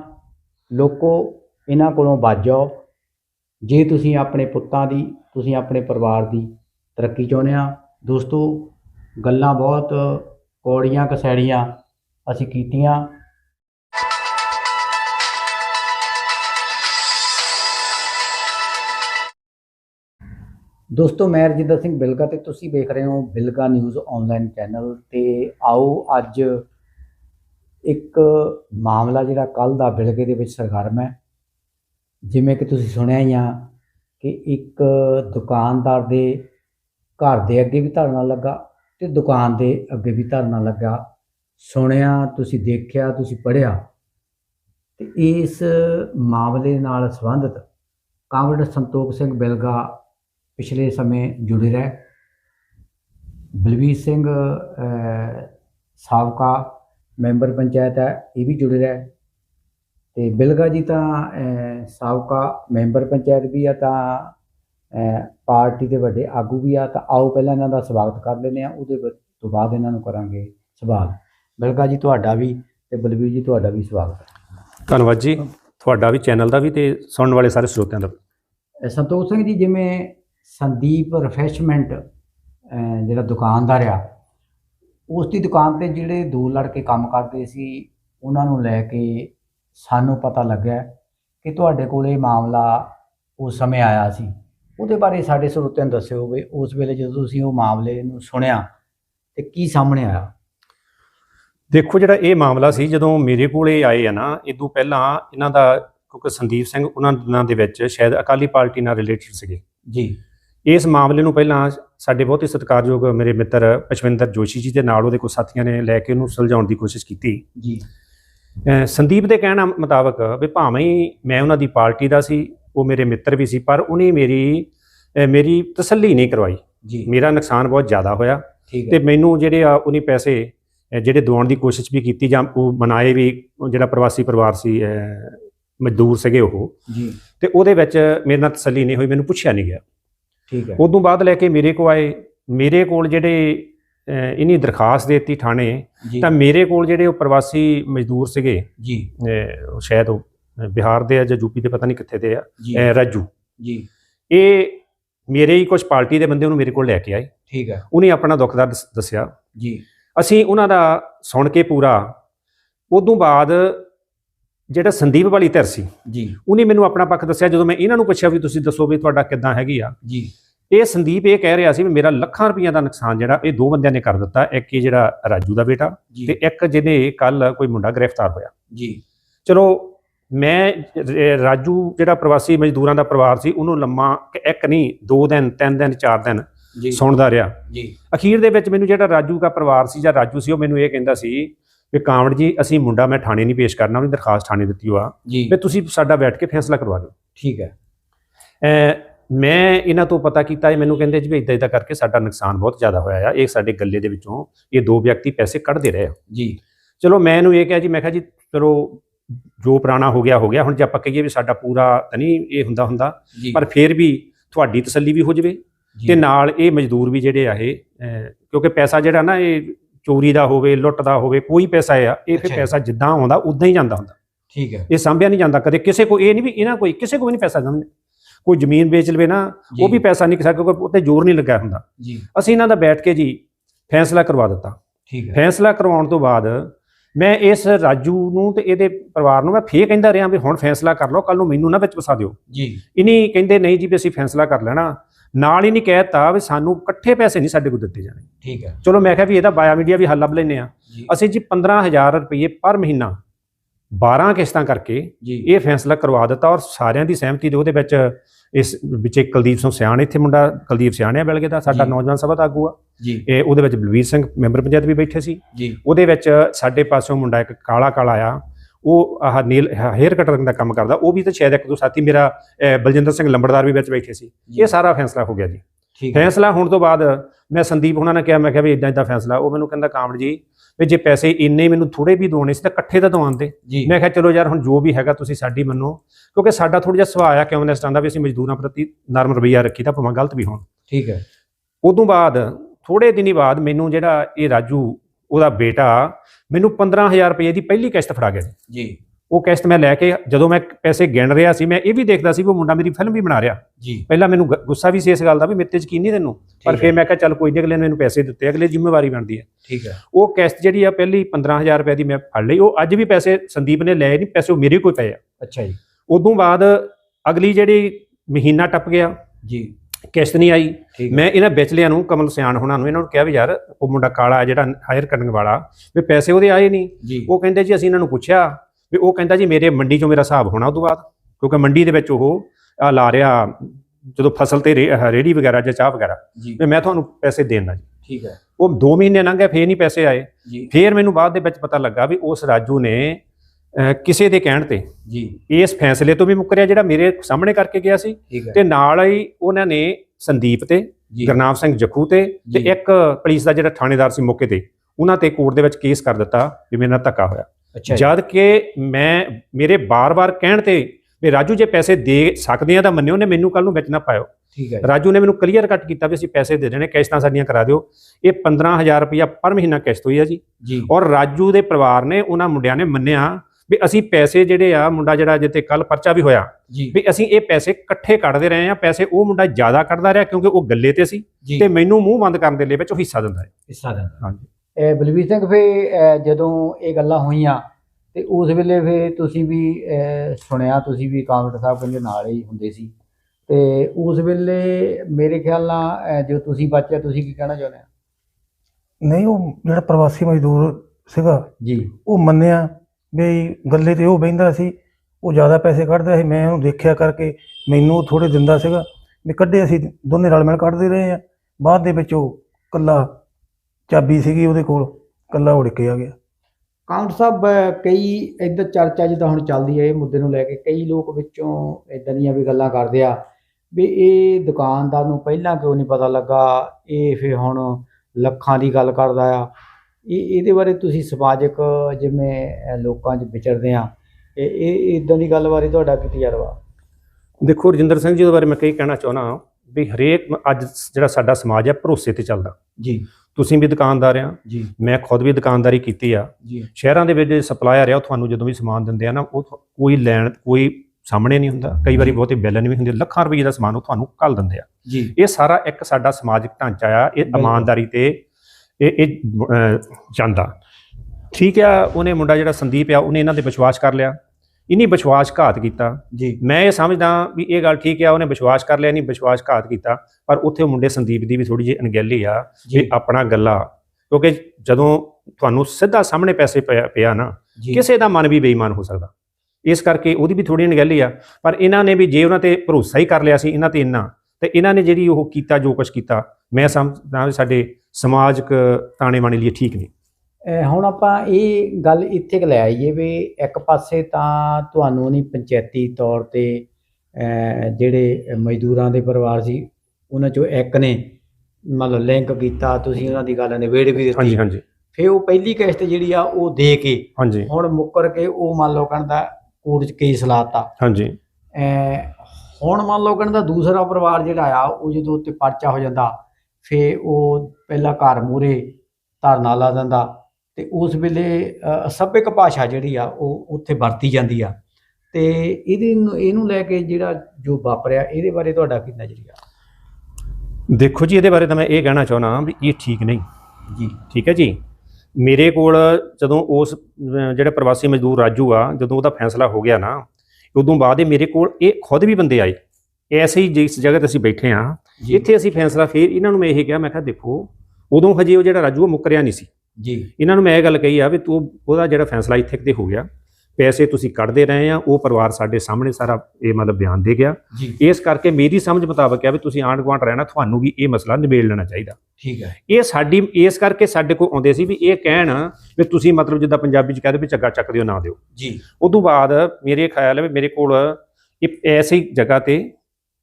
[SPEAKER 1] ਲੋਕੋ, ਇਹਨਾਂ ਕੋਲੋਂ ਬਚ ਜਾਓ। ਜੇ ਤੁਸੀਂ ਆਪਣੇ ਪੁੱਤਾਂ ਦੀ, ਤੁਸੀਂ ਆਪਣੇ ਪਰਿਵਾਰ ਦੀ ਤਰੱਕੀ ਚਾਹੁੰਦੇ ਆ, ਦੋਸਤੋ, ਗੱਲਾਂ ਬਹੁਤ ਕੌੜੀਆਂ ਕਸੈੜੀਆਂ ਅਸੀਂ ਕੀਤੀਆਂ। ਦੋਸਤੋ, ਮੈਂ ਰਜਿੰਦਰ ਸਿੰਘ ਬਿਲਗਾ ਤੇ ਤੁਸੀਂ ਵੇਖ ਰਹੇ ਹੋ ਬਿਲਗਾ ਨਿਊਜ਼ ਆਨਲਾਈਨ ਚੈਨਲ ਤੇ। ਆਓ, ਅੱਜ ਇੱਕ ਮਾਮਲਾ ਜਿਹੜਾ ਕੱਲ ਦਾ ਬਿਲਗੇ ਦੇ ਵਿੱਚ ਸਰਗਰਮ ਹੈ। ਜਿਵੇਂ ਕਿ ਤੁਸੀਂ ਸੁਣਿਆ ਹੀ ਆ ਕਿ ਇੱਕ ਦੁਕਾਨਦਾਰ ਦੇ ਘਰ ਦੇ ਅੱਗੇ ਵੀ ਧਰਨਾ ਲੱਗਾ ਤੇ ਦੁਕਾਨ ਦੇ ਅੱਗੇ ਵੀ ਧਰਨਾ ਲੱਗਾ। ਸੁਣਿਆ, ਤੁਸੀਂ ਦੇਖਿਆ, ਤੁਸੀਂ ਪੜ੍ਹਿਆ। ਤੇ ਇਸ ਮਾਮਲੇ ਨਾਲ ਸੰਬੰਧਿਤ ਕਾਮਰੇਡ ਸੰਤੋਖ ਸਿੰਘ ਬਿਲਗਾ ਪਿਛਲੇ ਸਮੇਂ ਜੁੜੇ ਰਹੇ। ਬਲਵੀਰ ਸਿੰਘ ਸਾਬਕਾ ਮੈਂਬਰ ਪੰਚਾਇਤ ਹੈ ਇਹ ਵੀ ਜੁੜੇ ਰਹੇ। ਤੇ ਬਿਲਗਾ ਜੀ ਤਾਂ ਸਾਬਕਾ ਮੈਂਬਰ ਪੰਚਾਇਤ ਵੀ ਆ ਤਾਂ ਪਾਰਟੀ ਦੇ ਵੱਡੇ ਆਗੂ ਵੀ ਆ ਤਾਂ ਆਓ ਪਹਿਲਾਂ ਇਹਨਾਂ ਦਾ ਸਵਾਗਤ ਕਰ ਲੈਂਦੇ ਆ ਉਹਦੇ ਤੋਂ ਬਾਅਦ ਇਹਨਾਂ ਨੂੰ ਕਰਾਂਗੇ ਸਵਾਲ। ਬਿਲਗਾ ਜੀ ਤੁਹਾਡਾ ਵੀ ਤੇ ਬਲਵੀਰ ਜੀ ਤੁਹਾਡਾ ਵੀ ਸਵਾਗਤ ਹੈ।
[SPEAKER 2] ਧੰਨਵਾਦ ਜੀ। ਤੁਹਾਡਾ ਵੀ ਚੈਨਲ ਦਾ ਵੀ ਤੇ ਸੁਣਨ ਵਾਲੇ ਸਾਰੇ ਸਰੋਤਿਆਂ ਦਾ
[SPEAKER 1] ਸੰਤੋਖ ਸਿੰਘ ਜੀ ਜਿਵੇਂ ਸੰਦੀਪ ਰਿਫਰੈਸ਼ਮੈਂਟ ਜਿਹੜਾ ਦੁਕਾਨਦਾਰ ਆ ਉਸ ਦੀ ਦੁਕਾਨ ਤੇ ਜਿਹੜੇ ਦੋ ਲੜਕੇ ਕੰਮ ਕਰਦੇ ਸੀ ਉਹਨਾਂ ਨੂੰ ਲੈ ਕੇ ਸਾਨੂੰ ਪਤਾ ਲੱਗਾ ਕਿ ਤੁਹਾਡੇ ਕੋਲ ਇਹ ਮਾਮਲਾ ਉਸ ਸਮੇਂ ਆਇਆ ਸੀ। ਉਹਦੇ ਬਾਰੇ ਸਾਡੇ ਸਰੋਤਿਆਂ ਨੂੰ ਦੱਸਿਓ ਵੀ ਉਸ ਵੇਲੇ ਜਦੋਂ ਤੁਸੀਂ ਉਹ ਮਾਮਲੇ ਨੂੰ ਸੁਣਿਆ ਤੇ ਕੀ ਸਾਹਮਣੇ ਆਇਆ?
[SPEAKER 2] ਦੇਖੋ ਜਿਹੜਾ ਇਹ ਮਾਮਲਾ ਸੀ ਜਦੋਂ ਮੇਰੇ ਕੋਲ ਆਏ ਆ ਨਾ ਇਦੋਂ ਪਹਿਲਾਂ ਇਹਨਾਂ ਦਾ ਕਿਉਂਕਿ ਸੰਦੀਪ ਸਿੰਘ ਉਹਨਾਂ ਦਿਨਾਂ ਦੇ ਵਿੱਚ ਸ਼ਾਇਦ ਅਕਾਲੀ ਪਾਰਟੀ ਨਾਲ ਰਿਲੇਟਡ ਸੀਗੇ।
[SPEAKER 1] ਜੀ।
[SPEAKER 2] ਇਸ ਮਾਮਲੇ ਨੂੰ ਪਹਿਲਾਂ ਸਾਡੇ ਬਹੁਤ ਹੀ ਸਤਿਕਾਰਯੋਗ ਮੇਰੇ ਮਿੱਤਰ ਪਸ਼ਵਿੰਦਰ ਜੋਸ਼ੀ ਜੀ ਦੇ ਨਾਲ ਉਹਦੇ ਕੁਝ ਸਾਥੀਆਂ ਨੇ ਲੈ ਕੇ ਉਹਨੂੰ ਸੁਲਝਾਉਣ ਦੀ ਕੋਸ਼ਿਸ਼ ਕੀਤੀ।
[SPEAKER 1] ਜੀ।
[SPEAKER 2] ਸੰਦੀਪ ਦੇ ਕਹਿਣ ਮੁਤਾਬਕ ਵੀ ਭਾਵੇਂ ਹੀ ਮੈਂ ਉਹਨਾਂ ਦੀ ਪਾਰਟੀ ਦਾ ਸੀ ਉਹ ਮੇਰੇ ਮਿੱਤਰ ਵੀ ਸੀ ਪਰ ਉਹਨੇ ਮੇਰੀ ਮੇਰੀ ਤਸੱਲੀ ਨਹੀਂ ਕਰਵਾਈ।
[SPEAKER 1] ਜੀ।
[SPEAKER 2] ਮੇਰਾ ਨੁਕਸਾਨ ਬਹੁਤ ਜ਼ਿਆਦਾ ਹੋਇਆ। ਤੇ ਮੈਨੂੰ ਜਿਹੜੇ ਆ ਉਹਨੇ ਪੈਸੇ ਜਿਹੜੇ ਦਿਵਾਉਣ ਦੀ ਕੋਸ਼ਿਸ਼ ਵੀ ਕੀਤੀ ਜਾਂ ਉਹ ਮਨਾਏ ਵੀ ਜਿਹੜਾ ਪ੍ਰਵਾਸੀ ਪਰਿਵਾਰ ਸੀ ਮਜ਼ਦੂਰ ਸੀਗੇ ਉਹ।
[SPEAKER 1] ਜੀ।
[SPEAKER 2] ਤੇ ਉਹਦੇ ਵਿੱਚ ਮੇਰੇ ਨਾਲ ਤਸੱਲੀ ਨਹੀਂ ਹੋਈ ਮੈਨੂੰ ਪੁੱਛਿਆ ਨਹੀਂ ਗਿਆ।
[SPEAKER 1] ਠੀਕ ਹੈ।
[SPEAKER 2] ਉਦੋਂ ਬਾਅਦ ਲੈ ਕੇ ਮੇਰੇ ਕੋਲ ਆਏ। ਮੇਰੇ ਕੋਲ ਜਿਹੜੇ ਇਹਨੀ ਦਰਖਾਸਤ ਦੇ ਦਿੱਤੀ ਥਾਣੇ ਤਾਂ ਮੇਰੇ ਕੋਲ ਜਿਹੜੇ ਉਹ ਪ੍ਰਵਾਸੀ ਮਜ਼ਦੂਰ ਸੀਗੇ
[SPEAKER 1] ਜੀ।
[SPEAKER 2] ਸ਼ਾਇਦ ਉਹ ਬਿਹਾਰ ਦੇ ਆ ਜਾਂ ਯੂਪੀ ਦੇ ਪਤਾ ਨਹੀਂ ਕਿੱਥੇ ਦੇ ਆ ਰਾਜੂ।
[SPEAKER 1] ਜੀ।
[SPEAKER 2] ਇਹ ਮੇਰੇ ਹੀ ਕੁਝ ਪਾਰਟੀ ਦੇ ਬੰਦੇ ਉਹਨੂੰ ਮੇਰੇ ਕੋਲ ਲੈ ਕੇ ਆਏ।
[SPEAKER 1] ਠੀਕ ਹੈ।
[SPEAKER 2] ਉਹਨੇ ਆਪਣਾ ਦੁੱਖ ਦਰਦ ਸ- ਦੱਸਿਆ।
[SPEAKER 1] ਜੀ।
[SPEAKER 2] ਅਸੀਂ ਉਹਨਾਂ ਦਾ ਸੁਣ ਕੇ ਪੂਰਾ। ਉਦੋਂ ਬਾਅਦ ਜਿਹੜਾ ਸੰਦੀਪ ਵਾਲੀ ਧਿਰ ਸੀ
[SPEAKER 1] ਜੀ।
[SPEAKER 2] ਉਹਨੇ ਮੈਨੂੰ ਆਪਣਾ ਪੱਖ ਦੱਸਿਆ ਜਦੋਂ ਮੈਂ ਇਹਨਾਂ ਨੂੰ ਪੁੱਛਿਆ ਵੀ ਤੁਸੀਂ ਦੱਸੋ ਵੀ ਤੁਹਾਡਾ ਕਿੱਦਾਂ ਹੈਗੀ ਆ।
[SPEAKER 1] ਜੀ।
[SPEAKER 2] ਇਹ ਸੰਦੀਪ ਇਹ ਕਹਿ ਰਿਹਾ ਸੀ ਵੀ ਮੇਰਾ ਲੱਖਾਂ ਰੁਪਈਆ ਦਾ ਨੁਕਸਾਨ ਜਿਹੜਾ ਇਹ ਦੋ ਬੰਦਿਆਂ ਨੇ ਕਰ ਦਿੱਤਾ ਇੱਕ ਇਹ ਜਿਹੜਾ ਰਾਜੂ ਦਾ ਬੇਟਾ ਤੇ ਇੱਕ ਜਿਹਨੇ ਕੱਲ ਕੋਈ ਮੁੰਡਾ ਗ੍ਰਿਫਤਾਰ ਹੋਇਆ।
[SPEAKER 1] ਜੀ।
[SPEAKER 2] ਚਲੋ ਮੈਂ ਰਾਜੂ ਜਿਹੜਾ ਪ੍ਰਵਾਸੀ ਮਜ਼ਦੂਰਾਂ ਦਾ ਪਰਿਵਾਰ ਸੀ ਉਹਨੂੰ ਲੰਮਾ ਇੱਕ ਨਹੀਂ ਦੋ ਦਿਨ ਤਿੰਨ ਦਿਨ ਚਾਰ ਦਿਨ ਸੁਣਦਾ ਰਿਹਾ।
[SPEAKER 1] ਜੀ।
[SPEAKER 2] ਅਖੀਰ ਦੇ ਵਿੱਚ ਮੈਨੂੰ ਜਿਹੜਾ ਰਾਜੂ ਦਾ ਪਰਿਵਾਰ ਸੀ ਜਾਂ ਰਾਜੂ ਸੀ ਉਹ ਮੈਨੂੰ ਇਹ ਕਹਿੰਦਾ ਸੀ ਵੀ ਕਾਂਵੜ ਜੀ ਅਸੀਂ ਮੁੰਡਾ ਮੈਂ ਥਾਣੇ ਨਹੀਂ ਪੇਸ਼ ਕਰਨਾ ਉਹਨੇ ਦਰਖਾਸਤ ਥਾਣੇ ਦਿੱਤੀ ਹੋਆ ਵੀ ਤੁਸੀਂ ਸਾਡਾ ਬੈਠ ਕੇ ਫੈਸਲਾ ਕਰਵਾ ਦਿਓ।
[SPEAKER 1] ਠੀਕ ਹੈ।
[SPEAKER 2] ਮੈਂ ਇਹਨਾਂ ਤੋਂ ਪਤਾ ਕੀਤਾ ਇਹ ਮੈਨੂੰ ਕਹਿੰਦੇ ਜੀ ਵੀ ਇਦਾਂ ਇਦਾਂ ਕਰਕੇ ਸਾਡਾ ਨੁਕਸਾਨ ਬਹੁਤ ਜ਼ਿਆਦਾ ਹੋਇਆ ਆ। ਇਹ ਸਾਡੇ ਗੱਲੇ ਦੇ ਵਿੱਚੋਂ ਇਹ ਦੋ ਵਿਅਕਤੀ ਪੈਸੇ ਕੱਢਦੇ ਰਹੇ ਆ।
[SPEAKER 1] ਜੀ।
[SPEAKER 2] ਚਲੋ ਮੈਂ ਇਹਨੂੰ ਇਹ ਕਿਹਾ ਜੀ ਮੈਂ ਕਿਹਾ ਜੀ ਚਲੋ ਜੋ ਪੁਰਾਣਾ ਹੋ ਗਿਆ ਹੋ ਗਿਆ। ਹੁਣ ਜੇ ਆਪਾਂ ਕਹੀਏ ਵੀ ਸਾਡਾ ਪੂਰਾ ਤਾਂ ਨਹੀਂ ਇਹ ਹੁੰਦਾ ਹੁੰਦਾ ਪਰ ਫਿਰ ਵੀ ਤੁਹਾਡੀ ਤਸੱਲੀ ਵੀ ਹੋ ਜਵੇ ਤੇ ਨਾਲ ਇਹ ਮਜ਼ਦੂਰ ਵੀ ਜਿਹੜੇ ਆ ਇਹ ਕਿਉਂਕਿ ਪੈਸਾ ਜਿਹੜਾ ਨਾ ਇਹ ਚੋਰੀ ਦਾ ਹੋਵੇ ਲੁੱਟ ਦਾ ਹੋਵੇ ਕੋਈ ਪੈਸਾ ਆ ਇਹ ਫਿਰ
[SPEAKER 1] ਅੱਛਾ।
[SPEAKER 2] ਪੈਸਾ ਜਿੱਦਾਂ ਆਉਂਦਾ ਉਦਾਂ ਹੀ ਜਾਂਦਾ ਹੁੰਦਾ।
[SPEAKER 1] ਠੀਕ ਹੈ।
[SPEAKER 2] ਇਹ ਸਾਂਭਿਆ ਨਹੀਂ ਜਾਂਦਾ ਕਦੇ ਕਿਸੇ ਕੋ ਇਹ ਨਹੀਂ ਵੀ ਇਹਨਾਂ ਕੋਈ ਕਿਸੇ ਕੋ ਵੀ ਨਹੀਂ ਪੈਸਾ ਜਾਂਦਾ ਕੋਈ ਜ਼ਮੀਨ ਵੇਚ ਲਵੇ ਨਾ
[SPEAKER 1] ਜੀ,
[SPEAKER 2] ਉਹ ਵੀ ਪੈਸਾ ਨਹੀਂ ਸਕਦਾ ਕਿਉਂਕਿ ਉੱਤੇ ਜ਼ੋਰ ਨਹੀਂ ਲੱਗਾ ਹੁੰਦਾ।
[SPEAKER 1] ਜੀ।
[SPEAKER 2] ਅਸੀਂ ਇਹਨਾਂ ਦਾ ਬੈਠ ਕੇ ਜੀ ਫੈਸਲਾ ਕਰਵਾ ਦਿੱਤਾ।
[SPEAKER 1] ਠੀਕ ਹੈ।
[SPEAKER 2] ਫੈਸਲਾ ਕਰਵਾਉਣ ਤੋਂ ਬਾਅਦ ਮੈਂ ਇਸ ਰਾਜੂ ਨੂੰ ਤੇ ਇਹਦੇ ਪਰਿਵਾਰ ਨੂੰ ਮੈਂ ਫੇਰ ਕਹਿੰਦਾ ਰਿਹਾ ਵੀ ਹੁਣ ਫੈਸਲਾ ਕਰ ਲਓ ਕੱਲ ਨੂੰ ਮੈਨੂੰ ਨਾ ਵਿੱਚ ਫਸਾ ਦਿਓ।
[SPEAKER 1] ਜੀ।
[SPEAKER 2] ਇਨੀ ਕਹਿੰਦੇ ਨਹੀਂ ਜੀ ਵੀ ਅਸੀਂ ਫੈਸਲਾ ਕਰ ਲੈਣਾ। ਨਾਲ ਹੀ ਨਹੀਂ ਕਹਿਤਾ ਵੀ ਸਾਨੂੰ ਇਕੱਠੇ ਪੈਸੇ ਨਹੀਂ ਸਾਡੇ ਕੋਲ ਦਿੱਤੇ ਜਾਣੇ।
[SPEAKER 1] ਠੀਕ ਹੈ।
[SPEAKER 2] ਚਲੋ ਮੈਂ ਕਿਹਾ ਵੀ ਇਹਦਾ ਬਾਇਆ ਮੀਡੀਆ ਵੀ ਹੱਲ ਲੱਭ ਲੈਨੇ ਆ ਅਸੀਂ ਜੀ 15000 ਰੁਪਏ ਪਰ ਮਹੀਨਾ 12 ਕਿਸ਼ਤਾਂ ਕਰਕੇ ਇਹ ਫੈਸਲਾ ਕਰਵਾ ਦਿੱਤਾ ਔਰ ਸਾਰਿਆਂ ਦੀ ਸਹਿਮਤੀ ਦੇ ਉਹਦੇ ਵਿੱਚ ਇਸ ਵਿੱਚ ਇੱਕ ਕੁਲਦੀਪ ਸਿੰਘ ਸਿਆਣ ਇੱਥੇ ਮੁੰਡਾ ਕੁਲਦੀਪ ਸਿਆਣਿਆ ਬਿਲਗੇ ਦਾ ਸਾਡਾ। ਨੌਜਵਾਨ ਸਭਾ ਦਾ ਆਗੂ ਆ।
[SPEAKER 1] ਜੀ।
[SPEAKER 2] ਇਹ ਉਹਦੇ ਵਿੱਚ ਬਲਵੀਰ ਸਿੰਘ ਮੈਂਬਰ ਪੰਚਾਇਤ ਵੀ ਬੈਠੇ ਸੀ।
[SPEAKER 1] ਜੀ।
[SPEAKER 2] ਉਹਦੇ ਵਿੱਚ ਸਾਡੇ ਪਾਸੋਂ ਮੁੰਡਾ ਇੱਕ ਕਾਲਾ ਕਾਲਾ ਆ ਉਹ ਆਹ ਨੀਲ ਹੇਅਰ ਕਟਰਿੰਗ ਦਾ ਕੰਮ ਕਰਦਾ ਉਹ ਵੀ ਤਾਂ ਸ਼ਾਇਦ ਇੱਕ ਦੋ ਸਾਥੀ ਮੇਰਾ ਬਲਜਿੰਦਰ ਸਿੰਘ ਲੰਬੜਦਾਰ ਵੀ ਵਿੱਚ ਬੈਠੇ ਸੀ। ਇਹ ਸਾਰਾ ਫੈਸਲਾ ਹੋ ਗਿਆ ਜੀ। ਫੈਸਲਾ ਹੋਣ ਤੋਂ ਬਾਅਦ ਮੈਂ ਸੰਦੀਪ ਉਹਨਾਂ ਨੇ ਕਿਹਾ ਮੈਂ ਕਿਹਾ ਵੀ ਇਦਾਂ ਇਦਾਂ ਫੈਸਲਾ। ਉਹ ਮੈਨੂੰ ਕਹਿੰਦਾ ਕਾਮੜ ਜੀ ਵੀ ਜੇ ਪੈਸੇ ਇੰਨੇ ਮੈਨੂੰ ਥੋੜੇ ਵੀ ਦਵਾਉਣੇ ਸੀ ਤਾਂ ਇਕੱਠੇ ਤਾਂ ਦਵਾਉਂਦੇ। ਮੈਂ ਕਿਹਾ ਚਲੋ ਯਾਰ ਹੁਣ ਜੋ ਵੀ ਹੈਗਾ ਤੁਸੀਂ ਸਾਡੀ ਮੰਨੋ। ਕਿਉਂਕਿ ਸਾਡਾ ਥੋੜਾ ਜਿਹਾ ਸੁਭਾਅ ਆ ਕਿਉਂ ਤਰ੍ਹਾਂ ਦਾ ਵੀ ਅਸੀਂ ਮਜ਼ਦੂਰਾਂ ਪ੍ਰਤੀ ਨਰਮ ਰਵੱਈਆ ਰੱਖੀ ਤਾਂ ਭਾਵੇਂ ਗਲਤ ਵੀ ਹੋਣ।
[SPEAKER 1] ਠੀਕ ਹੈ।
[SPEAKER 2] ਉਦੋਂ ਬਾਅਦ ਥੋੜੇ ਦਿਨੀ ਬਾਅਦ ਮੈਨੂੰ ਜਿਹੜਾ ਇਹ ਰਾਜੂ ਉਹਦਾ ਬੇਟਾ ਮੈਨੂੰ 15000 ਰੁਪਏ ਦੀ ਪਹਿਲੀ ਕਿਸ਼ਤ ਫੜਾ ਗਿਆ ਜੀ
[SPEAKER 1] ਜੀ।
[SPEAKER 2] ਉਹ ਕਿਸ਼ਤ ਮੈਂ ਲੈ ਕੇ ਜਦੋਂ ਮੈਂ ਪੈਸੇ ਗਿਣ ਰਿਹਾ ਸੀ ਮੈਂ ਇਹ ਵੀ ਦੇਖਦਾ ਸੀ ਵੀ ਉਹ ਮੁੰਡਾ ਮੇਰੀ ਫਿਲਮ ਵੀ ਬਣਾ ਰਿਹਾ।
[SPEAKER 1] ਜੀ।
[SPEAKER 2] ਪਹਿਲਾਂ ਮੈਨੂੰ ਗ- ਗੁੱਸਾ ਵੀ ਸੀ ਇਸ ਗੱਲ ਦਾ ਵੀ ਮੇਰੇ ਤੇ ਯਕੀਨ ਨਹੀਂ ਤੈਨੂੰ। ਪਰ
[SPEAKER 1] ਠੀਕ
[SPEAKER 2] ਫਿਰ
[SPEAKER 1] ਹੈ।
[SPEAKER 2] ਮੈਂ ਕਿਹਾ ਚੱਲ ਕੋਈ ਨਹੀਂ ਅਗਲੇ ਨੇ ਮੈਨੂੰ ਪੈਸੇ ਦਿੱਤੇ ਅਗਲੇ ਜ਼ਿੰਮੇਵਾਰੀ ਬਣਦੀ ਹੈ।
[SPEAKER 1] ਠੀਕ ਹੈ।
[SPEAKER 2] ਉਹ ਕਿਸ਼ਤ ਜਿਹੜੀ ਆ ਪਹਿਲੀ 15000 ਰੁਪਏ ਦੀ ਮੈਂ ਫੜ ਲਈ। ਉਹ ਅੱਜ ਵੀ ਪੈਸੇ ਸੰਦੀਪ ਨੇ ਲਏ ਨਹੀਂ ਪੈਸੇ ਉਹ ਮੇਰੇ ਕੋਲ ਪਏ ਆ।
[SPEAKER 1] ਅੱਛਾ ਜੀ।
[SPEAKER 2] ਉਦੋਂ ਬਾਅਦ ਅਗਲੀ ਜਿਹੜੀ ਮਹੀਨਾ ਟੱਪ ਗਿਆ
[SPEAKER 1] ਜੀ।
[SPEAKER 2] ਕਿਸ਼ਤ ਨਹੀਂ ਆਈ। ਮੈਂ ਇਹਨਾਂ ਵਿਚਲਿਆਂ ਨੂੰ ਕਮਲ ਸਿਆਣ ਹੋਣਾ ਨੂੰ ਇਹਨਾਂ ਨੂੰ ਕਿਹਾ ਵੀ ਯਾਰ ਉਹ ਮੁੰਡਾ ਕਾਲਾ ਜਿਹੜਾ ਹਾਇਰ ਕਰਨ ਵਾਲਾ ਵੀ ਪੈਸੇ ਉਹਦੇ ਆਏ ਨਹੀਂ। ਉਹ ਕਹਿੰਦੇ ਜੀ ਅਸੀਂ ਇਹਨਾਂ ਨੂੰ ਪੁੱਛਿਆ ਵੀ ਉਹ ਕਹਿੰਦਾ ਜੀ ਮੇਰੇ ਮੰਡੀ ਚੋਂ ਮੇਰਾ ਹਿਸਾਬ ਹੋਣਾ ਉਦੋਂ ਬਾਅਦ ਕਿਉਂਕਿ ਮੰਡੀ ਦੇ ਵਿੱਚ ਉਹ ਆ ਲਾ ਰਿਹਾ ਜਦੋਂ ਫਸਲ ਤੇ ਰੇ- ਆਹ ਰੇਹੜੀ ਵਗੈਰਾ ਜਾਂ ਚਾਹ ਵਗੈਰਾ। ਵੀ ਮੈਂ ਤੁਹਾਨੂੰ ਪੈਸੇ ਦੇਣਾ ਜੀ।
[SPEAKER 1] ਠੀਕ ਹੈ
[SPEAKER 2] ਉਹ 2 ਮਹੀਨੇ ਲੰਘ ਗਏ ਫੇਰ ਨਹੀਂ ਪੈਸੇ ਆਏ। ਫੇਰ ਮੈਨੂੰ ਬਾਅਦ ਦੇ ਵਿੱਚ ਪਤਾ ਲੱਗਾ ਵੀ ਉਸ ਰਾਜੂ ਨੇ ਕਿਸੇ ਦੇ ਕਹਿਣ ਤੇ
[SPEAKER 1] ਜੀ।
[SPEAKER 2] ਇਸ ਫੈਸਲੇ ਤੋਂ ਵੀ ਮੁੱਕਰਿਆ ਜਿਹੜਾ ਮੇਰੇ ਸਾਹਮਣੇ ਕਰਕੇ ਗਿਆ ਸੀ। ਤੇ ਨਾਲ ਹੀ ਉਹਨਾਂ ਨੇ ਸੰਦੀਪ ਤੇ ਗੁਰਨਾਮ ਸਿੰਘ ਜੱਖੂ ਤੇ ਤੇ। ਇੱਕ ਪੁਲਿਸ ਦਾ ਜਿਹੜਾ ਥਾਣੇਦਾਰ ਸੀ ਮੌਕੇ ਤੇ ਉਹਨਾਂ ਤੇ ਕੋਰਟ ਦੇ ਵਿੱਚ ਕੇਸ ਕਰ ਦਿੱਤਾ ਵੀ ਮੇਰੇ ਨਾਲ ਧੱਕਾ ਹੋਇਆ। ਜਦ ਕਿ ਮੈਂ ਮੇਰੇ ਬਾਰ-ਬਾਰ ਕਹਿਣ ਤੇ ਵੀ ਰਾਜੂ ਜੇ ਪੈਸੇ ਦੇ ਸਕਦੇ ਆ ਤਾਂ ਮੰਨਿਓ ਨੇ ਮੈਨੂੰ ਕੱਲ ਨੂੰ ਵਿੱਚ ਨਾ ਪਾਇਓ।
[SPEAKER 1] ਠੀਕ ਹੈ
[SPEAKER 2] ਰਾਜੂ ਨੇ ਮੈਨੂੰ ਕਲੀਅਰ ਕੱਟ ਕੀਤਾ ਵੀ ਅਸੀਂ ਪੈਸੇ ਦੇ ਦੇਣੇ ਕਿਸ਼ਤਾਂ ਸਾਡੀਆਂ ਕਰਾ ਦਿਓ। ਇਹ 15000 ਰੁਪਇਆ ਪਰ ਮਹੀਨਾ ਕਿਸ਼ਤ ਹੋਈ ਆ ਜੀ। ਔਰ ਰਾਜੂ ਦੇ ਪਰਿਵਾਰ ਨੇ ਉਹਨਾਂ ਮੁੰਡਿਆਂ ਨੇ ਮੰਨਿਆ ਵੀ ਅਸੀਂ ਪੈਸੇ ਜਿਹੜੇ ਆ ਮੁੰਡਾ ਜਿਹੜਾ ਜਿੱਤੇ ਕੱਲ ਪਰਚਾ ਵੀ ਹੋਇਆ ਵੀ ਅਸੀਂ ਇਹ ਪੈਸੇ ਇਕੱਠੇ ਕੱਢਦੇ ਰਹੇ ਆ ਪੈਸੇ ਉਹ ਮੁੰਡਾ ਜ਼ਿਆਦਾ ਕੱਢਦਾ ਰਿਹਾ ਕਿਉਂਕਿ ਉਹ ਗੱਲੇ ਤੇ ਸੀ ਤੇ ਮੈਨੂੰ ਮੂੰਹ ਬੰਦ ਕਰਨ ਦੇ ਲਈ ਵਿੱਚ ਉਹ ਹਿੱਸਾ ਦਿੰਦਾ ਹੈ
[SPEAKER 1] ਹਿੱਸਾ ਦਿੰਦਾ
[SPEAKER 2] ਹਾਂਜੀ।
[SPEAKER 1] ਇਹ ਬਲਵੀਰ ਸਿੰਘ ਫੇ ਜਦੋਂ ਇਹ ਗੱਲਾਂ ਹੋਈਆਂ ਤੇ ਉਸ ਵੇਲੇ ਫੇ ਤੁਸੀਂ ਵੀ ਅਹ, ਸੁਣਿਆ ਤੁਸੀਂ ਵੀ ਕਾਮਰੇਡ ਸਾਹਿਬ ਕਹਿੰਦੇ ਨਾਲ ਹੀ ਹੁੰਦੇ ਸੀ। ਤੇ ਉਸ ਵੇਲੇ ਮੇਰੇ ਖਿਆਲ ਨਾਲ ਜੋ ਤੁਸੀਂ ਬਚਿਆ ਤੁਸੀਂ ਕੀ ਕਹਿਣਾ ਚਾਹੁੰਦੇ ਆ
[SPEAKER 3] ਨਹੀਂ ਉਹ ਜਿਹੜਾ ਪ੍ਰਵਾਸੀ ਮਜ਼ਦੂਰ ਸੀਗਾ
[SPEAKER 1] ਜੀ।
[SPEAKER 3] ਉਹ ਮੰਨਿਆ ਵੀ ਗੱਲੇ ਤੇ ਉਹ ਬਹਿੰਦਾ ਸੀ, ਉਹ ਜ਼ਿਆਦਾ ਪੈਸੇ ਕੱਢਦਾ ਸੀ, ਮੈਂ ਉਹਨੂੰ ਦੇਖਿਆ ਕਰਕੇ ਮੈਨੂੰ ਥੋੜੇ ਦਿੰਦਾ ਸੀਗਾ ਵੀ ਕੱਢੇ ਅਸੀਂ ਦੋਨੇ ਰਲ ਮਿਲ ਕੱਢਦੇ ਰਹੇ ਆ ਬਾਅਦ ਦੇ ਵਿੱਚ ਉਹ ਕੱਲਾ ਚਾਬੀ ਸੀਗੀ ਉਹਦੇ ਕੋਲ ਕੱਲਾ ਉੜ ਕੇ ਆ ਗਿਆ।
[SPEAKER 1] ਕਾਉਂਟ ਸਾਹਿਬ ਕਈ ਇਦਾਂ ਚਰਚਾ ਜਿੱਦਾਂ ਹੁਣ ਚੱਲਦੀ ਹੈ, ਇਹ ਮੁੱਦੇ ਨੂੰ ਲੈ ਕੇ ਕਈ ਲੋਕ ਵਿੱਚੋਂ ਇਦਾਂ ਦੀਆਂ ਵੀ ਗੱਲਾਂ ਕਰਦੇ ਆ ਵੀ ਇਹ ਦੁਕਾਨਦਾਰ ਨੂੰ ਪਹਿਲਾਂ ਕਿਉਂ ਨਹੀਂ ਪਤਾ ਲੱਗਾ, ਇਹ ਫੇ ਹੁਣ ਲੱਖਾਂ ਦੀ ਗੱਲ ਕਰਦਾ ਆ। ਇਹ ਇਹਦੇ ਬਾਰੇ ਤੁਸੀਂ ਸਮਾਜਿਕ ਜਿਵੇਂ ਲੋਕਾਂ 'ਚ ਵਿਚਰਦੇ ਆ ਇਹ ਇਹ ਇਦਾਂ ਦੀ ਗੱਲ ਬਾਰੇ ਤੁਹਾਡਾ ਕੀ ਤਜਰਬਾ?
[SPEAKER 2] ਦੇਖੋ ਰਜਿੰਦਰ ਸਿੰਘ ਜੀ ਦੇ ਬਾਰੇ ਮੈਂ ਕਈ ਕਹਿਣਾ ਚਾਹੁੰਦਾ ਵੀ ਹਰੇਕ ਅੱਜ ਜਿਹੜਾ ਸਾਡਾ ਸਮਾਜ ਹੈ ਭਰੋਸੇ ਤੇ ਚੱਲਦਾ।
[SPEAKER 1] ਜੀ।
[SPEAKER 2] ਤੁਸੀਂ ਵੀ ਦੁਕਾਨਦਾਰ ਆ।
[SPEAKER 1] ਜੀ।
[SPEAKER 2] ਮੈਂ ਖੁਦ ਵੀ ਦੁਕਾਨਦਾਰੀ ਕੀਤੀ ਆ।
[SPEAKER 1] ਜੀ।
[SPEAKER 2] ਸ਼ਹਿਰਾਂ ਦੇ ਵਿੱਚ ਸਪਲਾਇਰ ਆ ਉਹ ਤੁਹਾਨੂੰ ਜਦੋਂ ਵੀ ਸਮਾਨ ਦਿੰਦੇ ਆ ਨਾ ਉਹ ਕੋਈ ਲੈਣ ਕੋਈ ਸਾਹਮਣੇ ਨਹੀਂ ਹੁੰਦਾ। ਕਈ ਵਾਰੀ ਬਹੁਤੇ ਬਿੱਲ ਨਹੀਂ ਵੀ ਹੁੰਦੇ ਲੱਖਾਂ ਰੁਪਏ ਦਾ ਸਮਾਨ ਉਹ ਤੁਹਾਨੂੰ ਕੱਲ ਦਿੰਦੇ ਆ।
[SPEAKER 1] ਜੀ।
[SPEAKER 2] ਇਹ ਸਾਰਾ ਇੱਕ ਸਾਡਾ ਸਮਾਜਿਕ ਢਾਂਚਾ ਆ ਇਹ। ਇਮਾਨਦਾਰੀ ਤੇ ਇਹ ਇਹ ਜਾਂਦਾ। ਠੀਕ ਆ ਉਹਨੇ ਮੁੰਡਾ ਜਿਹੜਾ ਸੰਦੀਪ ਆ ਉਹਨੇ ਇਹਨਾਂ ਤੇ ਵਿਸ਼ਵਾਸ ਕਰ ਲਿਆ। ਇਨੀ ਵਿਸ਼ਵਾਸਘਾਤ ਕੀਤਾ।
[SPEAKER 1] ਜੀ।
[SPEAKER 2] ਮੈਂ ਇਹ ਸਮਝਦਾ ਵੀ ਇਹ ਗੱਲ ਠੀਕ ਆ ਉਹਨੇ ਵਿਸ਼ਵਾਸ ਕਰ ਲਿਆ ਨਹੀਂ ਵਿਸ਼ਵਾਸਘਾਤ ਕੀਤਾ ਪਰ ਉੱਥੇ ਮੁੰਡੇ ਸੰਦੀਪ ਦੀ ਵੀ ਥੋੜੀ ਜਿਹੀ ਅਣਗਹਿਲੀ ਆ
[SPEAKER 1] ਜੀ।
[SPEAKER 2] ਵੀ ਆਪਣਾ ਗੱਲਾ। ਕਿਉਂਕਿ ਜਦੋਂ ਤੁਹਾਨੂੰ ਸਿੱਧਾ ਸਾਹਮਣੇ ਪੈਸੇ ਪਿਆ ਨਾ ਕਿਸੇ ਦਾ ਮਨ ਵੀ ਬੇਈਮਾਨ ਹੋ ਸਕਦਾ। ਇਸ ਕਰਕੇ ਉਹਦੀ ਵੀ ਥੋੜੀ ਅਣਗਹਿਲੀ ਆ ਪਰ ਇਹਨਾਂ ਨੇ ਵੀ ਜੇ ਉਹਨਾਂ ਤੇ ਭਰੋਸਾ ਹੀ ਕਰ ਲਿਆ ਸੀ ਇਹਨਾਂ ਤੇ ਇੰਨਾ ਤੇ ਇਹਨਾਂ ਨੇ ਜਿਹੜੀ ਉਹ ਕੀਤਾ ਜੋ ਕੁਝ ਕੀਤਾ ਮੈਂ ਸਮਝਦਾ ਸਾਡੇ ਸਮਾਜਿਕ ਤਾਣੇ ਬਾਣੇ ਲਈ ਠੀਕ ਨਹੀਂ
[SPEAKER 1] ਹੁਣ ਆਪਾਂ ਇਹ ਗੱਲ ਇੱਥੇ ਕਿ ਲੈ ਆਈਏ ਵੀ ਇੱਕ ਪਾਸੇ ਤਾਂ ਤੁਹਾਨੂੰ ਨਹੀਂ ਪੰਚਾਇਤੀ ਤੌਰ ਤੇ ਜਿਹੜੇ ਮਜ਼ਦੂਰਾਂ ਦੇ ਪਰਿਵਾਰ ਸੀ ਉਹਨਾਂ ਚੋਂ ਇੱਕ ਨੇ ਮਤਲਬ ਲਿੰਕ ਕੀਤਾ ਤੁਸੀਂ ਉਹਨਾਂ ਦੀ ਗੱਲ ਨਿਬੇੜ ਵੀ
[SPEAKER 2] ਹਾਂਜੀ
[SPEAKER 1] ਦਿੱਤੀ।
[SPEAKER 2] ਹਾਂਜੀ
[SPEAKER 1] ਫਿਰ ਉਹ ਪਹਿਲੀ ਕਿਸ਼ਤ ਜਿਹੜੀ ਆ ਉਹ ਦੇ ਕੇ
[SPEAKER 2] ਹਾਂਜੀ।
[SPEAKER 1] ਹੁਣ ਮੁੱਕਰ ਕੇ ਉਹ ਮੰਨ ਲਓ ਕਹਿੰਦਾ ਕੋਰਟ 'ਚ ਕੇਸ ਲਾਤਾ।
[SPEAKER 2] ਹਾਂਜੀ।
[SPEAKER 1] ਹੁਣ ਮੰਨ ਲਓ ਕਹਿੰਦਾ ਦੂਸਰਾ ਪਰਿਵਾਰ ਜਿਹੜਾ ਆ ਉਹ ਜਦੋਂ ਉੱਤੇ ਪਰਚਾ ਹੋ ਜਾਂਦਾ ਫੇ ਉਹ ਪਹਿਲਾਂ ਘਰ ਮੂਰੇ ਧਰਨਾ ਲਾ ਦਿੰਦਾ ਤੇ ਉਸ ਵੇਲੇ ਅਹ, ਸੱਭਿਅਕ ਭਾਸ਼ਾ ਜਿਹੜੀ ਆ ਉਹ ਉੱਥੇ ਵਰਤੀ ਜਾਂਦੀ ਆ। ਤੇ ਇਹਦੇ ਨੂੰ ਇਹਨੂੰ ਲੈ ਕੇ ਜਿਹੜਾ ਜੋ ਵਾਪਰਿਆ ਇਹਦੇ ਬਾਰੇ ਤੁਹਾਡਾ ਕੀ ਨਜ਼ਰੀਆ
[SPEAKER 2] ਦੇਖੋ ਜੀ ਇਹਦੇ ਬਾਰੇ ਤਾਂ ਮੈਂ ਇਹ ਕਹਿਣਾ ਚਾਹੁੰਦਾ ਵੀ ਇਹ ਠੀਕ ਨਹੀਂ।
[SPEAKER 1] ਜੀ।
[SPEAKER 2] ਠੀਕ ਹੈ ਜੀ? ਮੇਰੇ ਕੋਲ ਜਦੋਂ ਉਸ ਜਿਹੜਾ ਪ੍ਰਵਾਸੀ ਮਜ਼ਦੂਰ ਰਾਜੂ ਆ ਜਦੋਂ ਉਹਦਾ ਫੈਸਲਾ ਹੋ ਗਿਆ ਨਾ ਉਦੋਂ ਬਾਅਦ ਇਹ ਮੇਰੇ ਕੋਲ ਇਹ ਖੁਦ ਵੀ ਬੰਦੇ ਆਏ। ਐਸੇ ਹੀ ਜਿਸ ਜਗ੍ਹਾ ਤੇ ਅਸੀਂ ਬੈਠੇ ਆ ਇੱਥੇ ਅਸੀਂ ਫੈਸਲਾ ਫੇਰ ਇਹਨਾਂ ਨੂੰ ਮੈਂ ਇਹ ਕਿਹਾ ਮੈਂ ਕਿਹਾ ਦੇਖੋ ਉਦੋਂ ਹਜੇ ਉਹ ਜਿਹੜਾ ਰਾਜੂ ਉਹ ਮੁੱਕਰਿਆ ਨਹੀਂ ਸੀ।
[SPEAKER 1] ਜੀ।
[SPEAKER 2] ਇਹਨਾਂ ਨੂੰ ਮੈਂ ਇਹ ਗੱਲ ਕਹੀ ਆ ਵੀ ਤੂੰ ਉਹਦਾ ਜਿਹੜਾ ਫੈਸਲਾ ਇੱਥੇ ਕਿਤੇ ਹੋ ਗਿਆ ਪੈਸੇ ਤੁਸੀਂ ਕੱਢਦੇ ਰਹੇ ਆ ਉਹ ਪਰਿਵਾਰ ਸਾਡੇ ਸਾਹਮਣੇ ਸਾਰਾ ਇਹ ਮਤਲਬ ਬਿਆਨ ਦੇ ਗਿਆ। ਇਸ ਕਰਕੇ ਮੇਰੀ ਸਮਝ ਮੁਤਾਬਕ ਹੈ ਵੀ ਤੁਸੀਂ ਆਂਢ ਗੁਆਂਢ ਰਹਿਣਾ ਤੁਹਾਨੂੰ ਵੀ ਇਹ ਮਸਲਾ ਨਿਬੇੜ ਲੈਣਾ ਚਾਹੀਦਾ।
[SPEAKER 1] ਠੀਕ ਹੈ।
[SPEAKER 2] ਇਹ ਸਾਡੀ ਇਸ ਕਰਕੇ ਸਾਡੇ ਕੋਲ ਆਉਂਦੇ ਸੀ ਵੀ ਇਹ ਕਹਿਣ ਵੀ ਤੁਸੀਂ ਮਤਲਬ ਜਿੱਦਾਂ ਪੰਜਾਬੀ ਚ ਕਹਿੰਦੇ ਵੀ ਝੱਗਾ ਚੱਕ ਦਿਓ ਨਾ ਦਿਓ।
[SPEAKER 1] ਜੀ।
[SPEAKER 2] ਉਦੋਂ ਬਾਅਦ ਮੇਰੇ ਖਿਆਲ ਹੈ ਵੀ ਮੇਰੇ ਕੋਲ ਇੱਕ ਐਸੀ ਜਗ੍ਹਾ ਤੇ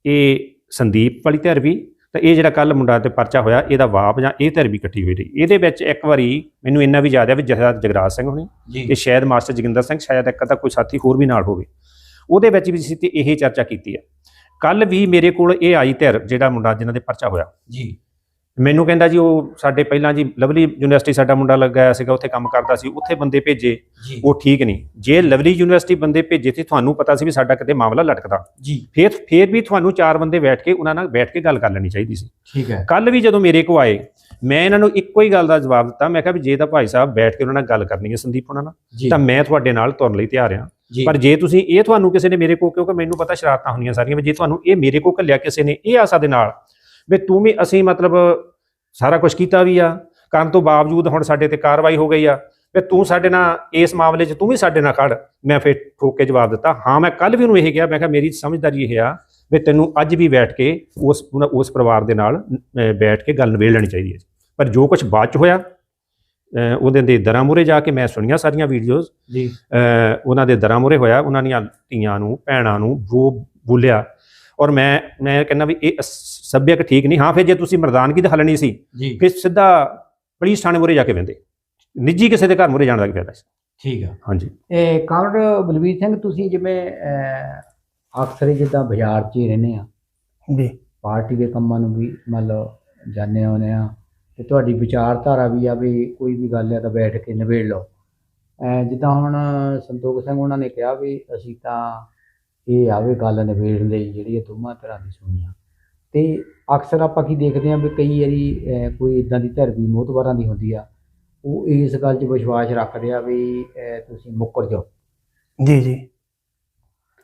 [SPEAKER 2] ਇਹ ਸੰਦੀਪ ਵਾਲੀ ਧਿਰ ਵੀ ਤਾਂ ਇਹ ਜਿਹੜਾ ਕੱਲ ਮੁੰਡਾ ਤੇ ਪਰਚਾ ਹੋਇਆ ਇਹਦਾ ਵਾਪ ਜਾਂ ਇਹ ਧਿਰ ਵੀ ਇਕੱਠੀ ਹੋਈ ਰਹੀ। ਇਹਦੇ ਵਿੱਚ ਇੱਕ ਵਾਰੀ ਮੈਨੂੰ ਇੰਨਾ ਵੀ ਯਾਦ ਹੈ ਵੀ ਜਥੇਦਾਰ ਜਗਰਾਜ ਸਿੰਘ ਹੋਣੀ ਤੇ ਸ਼ਾਇਦ ਮਾਸਟਰ ਜੋਗਿੰਦਰ ਸਿੰਘ ਸ਼ਾਇਦ ਇੱਕ ਤਾਂ ਕੋਈ ਸਾਥੀ ਹੋਰ ਵੀ ਨਾਲ ਹੋਵੇ। ਉਹਦੇ ਵਿੱਚ ਵੀ ਸੀ ਤੇ ਇਹ ਚਰਚਾ ਕੀਤੀ ਹੈ ਕੱਲ ਵੀ ਮੇਰੇ ਕੋਲ ਇਹ ਆਈ ਧਿਰ ਜਿਹੜਾ ਮੁੰਡਾ ਜਿਨ੍ਹਾਂ ਦੇ ਪਰਚਾ ਹੋਇਆ।
[SPEAKER 1] ਜੀ।
[SPEAKER 2] ਮੈਨੂੰ ਕਹਿੰਦਾ ਜੀ ਉਹ ਸਾਡੇ ਪਹਿਲਾਂ ਜੀ ਲਵਲੀ ਯੂਨੀਵਰਸਿਟੀ ਸਾਡਾ ਮੁੰਡਾ ਲੱਗਿਆ ਸੀਗਾ ਉੱਥੇ ਕੰਮ ਕਰਦਾ ਸੀ ਉੱਥੇ ਬੰਦੇ ਭੇਜੇ
[SPEAKER 1] ਜੀ।
[SPEAKER 2] ਉਹ ਠੀਕ ਨਹੀਂ। ਜੇ ਲਵਲੀ ਯੂਨੀਵਰਸਿਟੀ ਬੰਦੇ ਭੇਜੇ ਤੇ ਤੁਹਾਨੂੰ ਪਤਾ ਸੀ ਵੀ ਸਾਡਾ ਕਿਤੇ ਮਾਮਲਾ ਲਟਕਦਾ।
[SPEAKER 1] ਜੀ।
[SPEAKER 2] ਫਿਰ ਫਿਰ ਵੀ ਤੁਹਾਨੂੰ ਚਾਰ ਬੰਦੇ ਬੈਠ ਕੇ ਉਹਨਾਂ ਨਾਲ ਬੈਠ ਕੇ ਗੱਲ ਕਰ ਲੈਣੀ ਚਾਹੀਦੀ ਸੀ।
[SPEAKER 1] ਠੀਕ ਹੈ।
[SPEAKER 2] ਕੱਲ ਵੀ ਜਦੋਂ ਮੇਰੇ ਕੋ ਆਏ ਮੈਂ ਇਹਨਾਂ ਨੂੰ ਇੱਕੋ ਹੀ ਗੱਲ ਦਾ ਜਵਾਬ ਦਿੱਤਾ ਮੈਂ ਕਿਹਾ ਵੀ ਜੇ ਤਾਂ ਭਾਈ ਸਾਹਿਬ ਬੈਠ ਕੇ ਉਹਨਾਂ ਨਾਲ ਗੱਲ ਕਰਨੀ ਹੈ ਸੰਦੀਪ ਉਹਨਾਂ ਨਾਲ
[SPEAKER 1] ਜੀ।
[SPEAKER 2] ਤਾਂ ਮੈਂ ਤੁਹਾਡੇ ਨਾਲ ਤੁਰਨ ਲਈ ਤਿਆਰ ਹਾਂ।
[SPEAKER 1] ਜੀ।
[SPEAKER 2] ਪਰ ਜੇ ਤੁਸੀਂ ਇਹ ਤੁਹਾਨੂੰ ਕਿਸੇ ਨੇ ਮੇਰੇ ਕੋ ਕਿਉਂਕਿ ਮੈਨੂੰ ਪਤਾ ਸ਼ਰਾਰਤਾਂ ਹੁੰਦੀਆਂ ਸਾਰੀਆਂ ਵੀ ਜੇ ਤੁਹਾਨੂੰ ਇਹ ਮੇਰੇ ਕੋ ਘੱਲਿਆ ਕਿਸੇ ਨੇ ਇਹ ਆਸਾ ਦੇ ਨਾਲ ਵੀ ਤੂੰ ਵੀ ਅਸੀਂ ਮਤਲਬ ਸਾਰਾ ਕੁਝ ਕੀਤਾ ਵੀ ਆ ਕਰਨ ਤੋਂ ਬਾਵਜੂਦ ਹੁਣ ਸਾਡੇ ਤੇ ਕਾਰਵਾਈ ਹੋ ਗਈ ਆ ਵੀ ਤੂੰ ਸਾਡੇ ਨਾਲ ਇਸ ਮਾਮਲੇ 'ਚ ਤੂੰ ਵੀ ਸਾਡੇ ਨਾਲ ਖੜ। ਮੈਂ ਫਿਰ ਠੋਕ ਕੇ ਜਵਾਬ ਦਿੱਤਾ ਹਾਂ ਮੈਂ ਕੱਲ ਵੀ ਉਹਨੂੰ ਇਹ ਕਿਹਾ ਮੈਂ ਕਿਹਾ ਮੇਰੀ ਸਮਝਦਾਰੀ ਇਹ ਆ ਵੀ ਤੈਨੂੰ ਅੱਜ ਵੀ ਬੈਠ ਕੇ ਉਸ ਉਸ ਪਰਿਵਾਰ ਦੇ ਨਾਲ ਬੈਠ ਕੇ ਗੱਲ ਨਿਬੇੜ ਲੈਣੀ ਚਾਹੀਦੀ ਹੈ ਪਰ ਜੋ ਕੁਝ ਬਾਅਦ 'ਚ ਹੋਇਆ ਉਹਦੇ ਦੇ ਦਰਾਂ ਮੂਹਰੇ ਜਾ ਕੇ ਮੈਂ ਸੁਣੀਆਂ ਸਾਰੀਆਂ ਵੀਡੀਓਜ਼
[SPEAKER 1] ਜੀ।
[SPEAKER 2] ਉਹਨਾਂ ਦੇ ਦਰਾਂ ਮੂਹਰੇ ਹੋਇਆ ਉਹਨਾਂ ਦੀਆਂ ਧੀਆਂ ਨੂੰ ਭੈਣਾਂ ਨੂੰ ਜੋ ਬੋਲਿਆ। ਔਰ ਮੈਂ ਮੈਂ ਕਹਿੰਦਾ ਵੀ ਇਹ ਸੱਭਿਅਕ ਠੀਕ ਨਹੀਂ ਹਾਂ ਫਿਰ ਜੇ ਤੁਸੀਂ ਮਰਦਾਨਗੀ ਦਾ ਹੱਲ ਨਹੀਂ ਸੀ
[SPEAKER 1] ਜੀ।
[SPEAKER 2] ਫਿਰ ਸਿੱਧਾ ਪੁਲਿਸ ਥਾਣੇ ਮੂਹਰੇ ਜਾ ਕੇ ਵੰਦੇ ਨਿੱਜੀ ਕਿਸੇ ਦੇ ਘਰ ਮੂਹਰੇ ਜਾਣ ਦਾ ਕੀ ਫਾਇਦਾ ਸੀ?
[SPEAKER 1] ਠੀਕ ਹੈ
[SPEAKER 2] ਹਾਂਜੀ।
[SPEAKER 1] ਇਹ ਕਾਮਰ ਬਲਵੀਰ ਸਿੰਘ ਤੁਸੀਂ ਜਿਵੇਂ ਅਕਸਰ ਹੀ ਜਿੱਦਾਂ ਬਾਜ਼ਾਰ 'ਚ ਹੀ ਰਹਿੰਦੇ ਆ।
[SPEAKER 3] ਜੀ।
[SPEAKER 1] ਪਾਰਟੀ ਦੇ ਕੰਮਾਂ ਨੂੰ ਵੀ ਮੰਨ ਲਓ ਜਾਣੇ ਆਉਂਦੇ ਆ। ਤੇ ਤੁਹਾਡੀ ਵਿਚਾਰਧਾਰਾ ਵੀ ਆ ਵੀ ਕੋਈ ਵੀ ਗੱਲ ਆ ਤਾਂ ਬੈਠ ਕੇ ਨਿਬੇੜ ਲਓ। ਜਿੱਦਾਂ ਹੁਣ ਸੰਤੋਖ ਸਿੰਘ ਉਹਨਾਂ ਨੇ ਕਿਹਾ ਵੀ ਅਸੀਂ ਤਾਂ ਇਹ ਆਵੇ ਗੱਲ ਨਿਬੇੜ ਲਈ ਜਿਹੜੀ ਇਹ ਦੋਵਾਂ ਤਰ੍ਹਾਂ ਦੀ ਸੁਣੀਆਂ ਤੇ ਅਕਸਰ ਆਪਾਂ ਕੀ ਦੇਖਦੇ ਆ ਵੀ ਕਈ ਵਾਰੀ ਕੋਈ ਇਦਾਂ ਦੀ ਧਿਰ ਵੀ ਮੋਤਬਾਰਾਂ ਦੀ ਹੁੰਦੀ ਆ ਉਹ ਇਸ ਗੱਲ 'ਚ ਵਿਸ਼ਵਾਸ ਰੱਖਦੇ ਆ ਵੀ ਤੁਸੀਂ ਮੁੱਕਰ ਜਾਓ।
[SPEAKER 3] ਜੀ ਜੀ।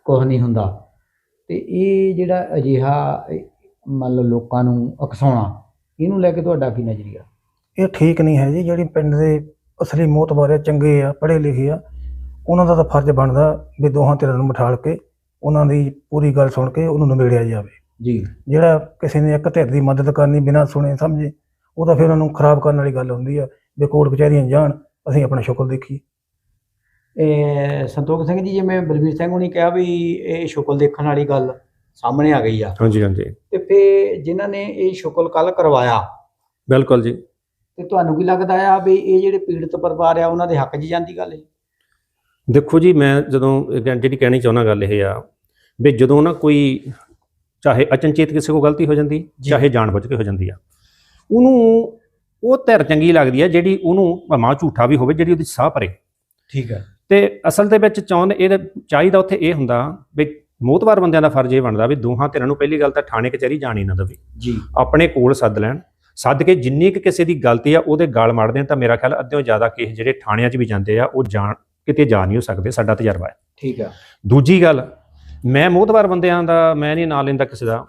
[SPEAKER 1] ਕੁਝ ਨਹੀਂ ਹੁੰਦਾ। ਤੇ ਇਹ ਜਿਹੜਾ ਅਜਿਹਾ ਮੰਨ ਲਓ ਲੋਕਾਂ ਨੂੰ ਉਕਸਾਉਣਾ ਇਹਨੂੰ ਲੈ ਕੇ ਤੁਹਾਡਾ ਕੀ ਨਜ਼ਰੀਆ?
[SPEAKER 3] ਇਹ ਠੀਕ ਨਹੀਂ ਹੈ ਜੀ। ਜਿਹੜੀ ਪਿੰਡ ਦੇ ਅਸਲੀ ਮੋਤਬਾਰ ਚੰਗੇ ਆ ਪੜ੍ਹੇ ਲਿਖੇ ਆ ਉਹਨਾਂ ਦਾ ਤਾਂ ਫਰਜ਼ ਬਣਦਾ ਵੀ ਦੋਹਾਂ ਧਿਰਾਂ ਨੂੰ ਬਿਠਾਲ ਕੇ ਉਹਨਾਂ ਦੀ ਪੂਰੀ ਗੱਲ ਸੁਣ ਕੇ ਉਹਨੂੰ ਨਿਬੇੜਿਆ ਜਾਵੇ।
[SPEAKER 1] ਜੀ।
[SPEAKER 3] ਜਿਹੜਾ ਕਿਸੇ ਨੇ ਇੱਕ ਧਿਰ ਦੀ ਮਦਦ ਕਰਨੀ ਬਿਨਾਂ ਸੁਣੇ ਸਮਝੇ ਉਹ ਤਾਂ ਫਿਰ ਉਹਨਾਂ ਨੂੰ ਖਰਾਬ ਕਰਨ ਵਾਲੀ ਗੱਲ ਹੁੰਦੀ ਆ ਵੀ ਕੋਰਟ ਕਚਹਿਰੀਆਂ ਜਾਣ ਅਸੀਂ ਆਪਣਾ ਸ਼ੁਕਰ ਦੇਖੀ
[SPEAKER 1] ਇਹ ਸੰਤੋਖ ਸਿੰਘ ਜੀ ਜਿਵੇਂ ਬਲਵੀਰ ਸਿੰਘ ਹੁਣੀ ਕਿਹਾ ਵੀ ਇਹ ਸ਼ੁਕਲ ਦੇਖਣ ਵਾਲੀ ਗੱਲ ਸਾਹਮਣੇ ਆ ਗਈ ਆ।
[SPEAKER 2] ਹਾਂਜੀ ਹਾਂਜੀ।
[SPEAKER 1] ਤੇ ਫੇ ਜਿਨ੍ਹਾਂ ਨੇ ਇਹ ਸ਼ੁਕਲ ਕੱਲ ਕਰਵਾਇਆ
[SPEAKER 2] ਬਿਲਕੁਲ ਜੀ।
[SPEAKER 1] ਤੇ ਤੁਹਾਨੂੰ ਕੀ ਲੱਗਦਾ ਆ ਵੀ ਇਹ ਜਿਹੜੇ ਪੀੜਤ ਪਰਿਵਾਰ ਆ ਉਹਨਾਂ ਦੇ ਹੱਕ 'ਚ ਜਾਂਦੀ ਗੱਲ ਇਹ?
[SPEAKER 2] ਦੇਖੋ ਜੀ ਮੈਂ ਜਦੋਂ ਜਿਹੜੀ ਕਹਿਣੀ ਚਾਹੁੰਦਾ ਗੱਲ ਇਹ ਆ ਵੀ ਜਦੋਂ ਨਾ ਕੋਈ ਚਾਹੇ ਅਚਨਚੇਤ ਕਿਸੇ ਕੋ ਗਲਤੀ ਹੋ ਜਾਂਦੀ। ਚਾਹੇ ਜਾਣਬੁੱਝ ਕੇ ਹੋ ਜਾਂਦੀ ਆ। ਉਹਨੂੰ ਉਹ ਧਿਰ ਚੰਗੀ ਲੱਗਦੀ ਆ ਜਿਹੜੀ ਉਹਨੂੰ ਭਾਵੇਂ ਝੂਠਾ ਵੀ ਹੋਵੇ ਜਿਹੜੀ ਉਹਦੀ ਸਾਹ ਭਰੇ
[SPEAKER 1] ਠੀਕ ਹੈ
[SPEAKER 2] ਤੇ ਅਸਲ ਦੇ ਵਿੱਚ ਚਾਹੁੰਦੇ ਇਹ ਚਾਹੀਦਾ ਉੱਥੇ ਇਹ ਹੁੰਦਾ ਵੀ ਮੋਤਵਾਰ ਬੰਦਿਆਂ ਦਾ ਫਰਜ਼ ਇਹ ਬਣਦਾ ਵੀ ਦੋਹਾਂ ਧਿਰਾਂ ਨੂੰ ਪਹਿਲੀ ਗੱਲ ਤਾਂ ਥਾਣੇ ਕਚਹਿਰੀ ਜਾਣੀ ਨਾ ਦੇਵੇ।
[SPEAKER 1] ਜੀ।
[SPEAKER 2] ਆਪਣੇ ਕੋਲ ਸੱਦ ਲੈਣ। ਸੱਦ ਕੇ ਜਿੰਨੀ ਕੁ ਕਿਸੇ ਦੀ ਗਲਤੀ ਆ ਉਹਦੇ ਗਾਲ ਮਾਰ ਦੇਣ ਤਾਂ ਮੇਰਾ ਖਿਆਲ ਅੱਧਿਓਂ ਜ਼ਿਆਦਾ ਕੇਸ ਜਿਹੜੇ ਥਾਣਿਆਂ 'ਚ ਵੀ ਜਾਂਦੇ ਆ ਉਹ ਜਾਣ ਕਿਤੇ ਜਾ ਨਹੀਂ ਹੋ ਸਕਦੇ ਸਾਡਾ ਤਜਰਬਾ ਹੈ।
[SPEAKER 1] ਠੀਕ ਹੈ
[SPEAKER 2] ਦੂਜੀ ਗੱਲ ਮੈਂ ਮੋਤਵਾਰ ਬੰਦਿਆਂ ਦਾ ਮੈਂ ਨਹੀਂ ਨਾਂ ਲੈਂਦਾ ਕਿਸੇ ਦਾ।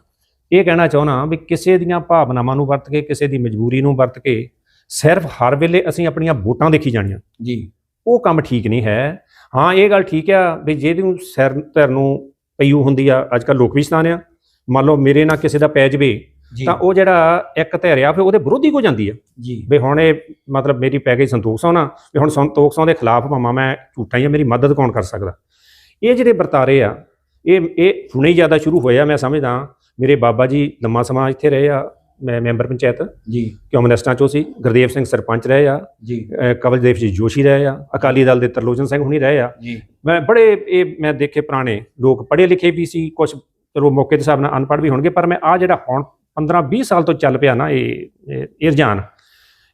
[SPEAKER 2] ਇਹ ਕਹਿਣਾ ਚਾਹੁੰਦਾ ਵੀ ਕਿਸੇ ਦੀਆਂ ਭਾਵਨਾਵਾਂ ਨੂੰ ਵਰਤ ਕੇ ਕਿਸੇ ਦੀ ਮਜਬੂਰੀ ਨੂੰ ਵਰਤ ਕੇ ਸਿਰਫ ਹਰ ਵੇਲੇ ਅਸੀਂ ਆਪਣੀਆਂ ਵੋਟਾਂ ਦੇਖੀ ਜਾਣੀਆਂ।
[SPEAKER 1] ਜੀ।
[SPEAKER 2] ਉਹ ਕੰਮ ਠੀਕ ਨਹੀਂ ਹੈ। ਹਾਂ ਇਹ ਗੱਲ ਠੀਕ ਆ ਵੀ ਜਿਹਨੂੰ ਸਿਰ ਧਿਰ ਨੂੰ ਪਈੂ ਹੁੰਦੀ ਆ ਅੱਜ ਕੱਲ ਲੋਕ ਵੀ ਸਤਾਨ ਆ। ਮੰਨ ਲਓ ਮੇਰੇ ਨਾਲ ਕਿਸੇ ਦਾ ਪੈ ਜਵੇ ਤਾਂ ਉਹ ਜਿਹੜਾ ਇੱਕ ਧਿਰ ਆ ਫਿਰ ਉਹਦੇ ਵਿਰੋਧੀ ਕੋ ਜਾਂਦੀ ਆ?
[SPEAKER 1] ਜੀ।
[SPEAKER 2] ਵੀ ਹੁਣ ਇਹ ਮਤਲਬ ਮੇਰੀ ਪੈ ਗਈ ਸੰਤੋਖ ਸੋਨਾ ਵੀ ਹੁਣ ਸੰਤੋਖ ਸੋਨਾ ਦੇ ਖਿਲਾਫ ਭਾਵਾਂ ਮੈਂ ਝੂਠਾ ਹੀ ਆ ਮੇਰੀ ਮਦਦ ਕੌਣ ਕਰ ਸਕਦਾ? ਇਹ ਜਿਹੜੇ ਵਰਤਾਰੇ ਆ ਇਹ ਇਹ ਹੁਣੇ ਹੀ ਜ਼ਿਆਦਾ ਸ਼ੁਰੂ ਹੋਇਆ ਮੈਂ ਸਮਝਦਾ ਮੇਰੇ ਬਾਬਾ ਜੀ ਲੰਮਾ ਸਮਾਂ ਇੱਥੇ ਰਹੇ ਆ। ਮੈਂ ਮੈਂਬਰ ਪੰਚਾਇਤ।
[SPEAKER 1] ਜੀ।
[SPEAKER 2] ਕਮਿਊਨਿਸਟਾਂ ਚੋਂ ਸੀ। ਗੁਰਦੇਵ ਸਿੰਘ ਸਰਪੰਚ ਰਹੇ ਆ।
[SPEAKER 1] ਜੀ।
[SPEAKER 2] ਕਵਲਦੇਵ ਜੀ ਜੋਸ਼ੀ ਰਹੇ ਆ। ਅਕਾਲੀ ਦਲ ਦੇ ਤਰਲੋਚਨ ਸਿੰਘ ਹੁਣੀ ਰਹੇ ਆ।
[SPEAKER 1] ਜੀ।
[SPEAKER 2] ਮੈਂ ਬੜੇ ਇਹ ਮੈਂ ਦੇਖੇ ਪੁਰਾਣੇ ਲੋਕ ਪੜ੍ਹੇ ਲਿਖੇ ਵੀ ਸੀ। ਕੁਝ ਚਲੋ ਮੌਕੇ ਦੇ ਹਿਸਾਬ ਨਾਲ ਅਨਪੜ੍ਹ ਵੀ ਹੋਣਗੇ ਪਰ ਮੈਂ ਆ ਜਿਹੜਾ ਹੁਣ 15 20 ਸਾਲ ਤੋਂ ਚੱਲ ਪਿਆ ਨਾ ਇਹ ਇਹ ਇਹ ਰੁਝਾਨ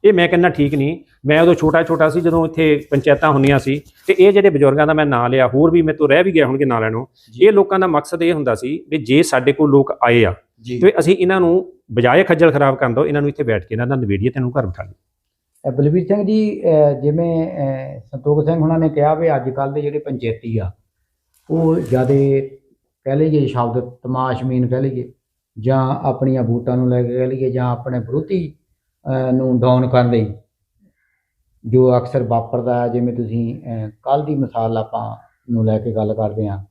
[SPEAKER 2] ਇਹ ਮੈਂ ਕਹਿੰਦਾ ਠੀਕ ਨਹੀਂ। ਮੈਂ ਉਦੋਂ ਛੋਟਾ ਛੋਟਾ ਸੀ ਜਦੋਂ ਇੱਥੇ ਪੰਚਾਇਤਾਂ ਹੁੰਦੀਆਂ ਸੀ ਤੇ ਇਹ ਜਿਹੜੇ ਬਜ਼ੁਰਗਾਂ ਦਾ ਮੈਂ ਨਾਂ ਲਿਆ ਹੋਰ ਵੀ ਮੇਰੇ ਤੋਂ ਰਹਿ ਵੀ ਗਏ ਹੋਣਗੇ ਨਾਂ ਲੈਣੋਂ ਇਹ ਲੋਕਾਂ ਦਾ ਮਕਸਦ ਇਹ ਹੁੰਦਾ ਸੀ ਵੀ ਜੇ ਸਾਡੇ ਕੋਲ ਲੋਕ ਆਏ ਆ ਤੇ ਅਸੀਂ ਇਹਨਾਂ ਨੂੰ ਬਜਾਏ ਖੱਜਲ ਖਰਾਬ ਕਰਨ ਦੋ ਇਹਨਾਂ ਨੂੰ ਇੱਥੇ ਬੈਠ ਕੇ ਇਹਨਾਂ ਦਾ ਨਵੇੜੀਏ ਤੈਨੂੰ ਘਰ ਬਿਠਾ ਲਈਏ।
[SPEAKER 1] ਅ, ਬਲਵੀਰ ਸਿੰਘ ਜੀ ਜਿਵੇਂ ਸੰਤੋਖ ਸਿੰਘ ਹੁਣਾਂ ਨੇ ਕਿਹਾ ਵੀ ਅੱਜ ਕੱਲ ਦੇ ਜਿਹੜੇ ਪੰਚਾਇਤੀ ਆ ਉਹ ਜਿਆਦੇ ਕਹਿ ਲਈਏ ਸ਼ਬਦ ਤਮਾਸ਼ਬੀਨ ਕਹਿ ਲਈਏ ਜਾਂ ਆਪਣੀਆਂ ਵੋਟਾਂ ਨੂੰ ਲੈ ਕੇ ਕਹਿ ਲਈਏ ਜਾਂ ਆਪਣੇ ਵਿਰੋਧੀ ਨੂੰ ਡਾਊਨ ਕਰਨ ਲਈ। ਜੋ ਅਕਸਰ ਵਾਪਰਦਾ ਹੈ, ਜਿਵੇਂ ਤੁਸੀਂ ਕੱਲ ਦੀ ਮਿਸਾਲ ਆਪਾਂ ਨੂੰ ਲੈ ਕੇ ਗੱਲ ਕਰਦੇ ਹਾਂ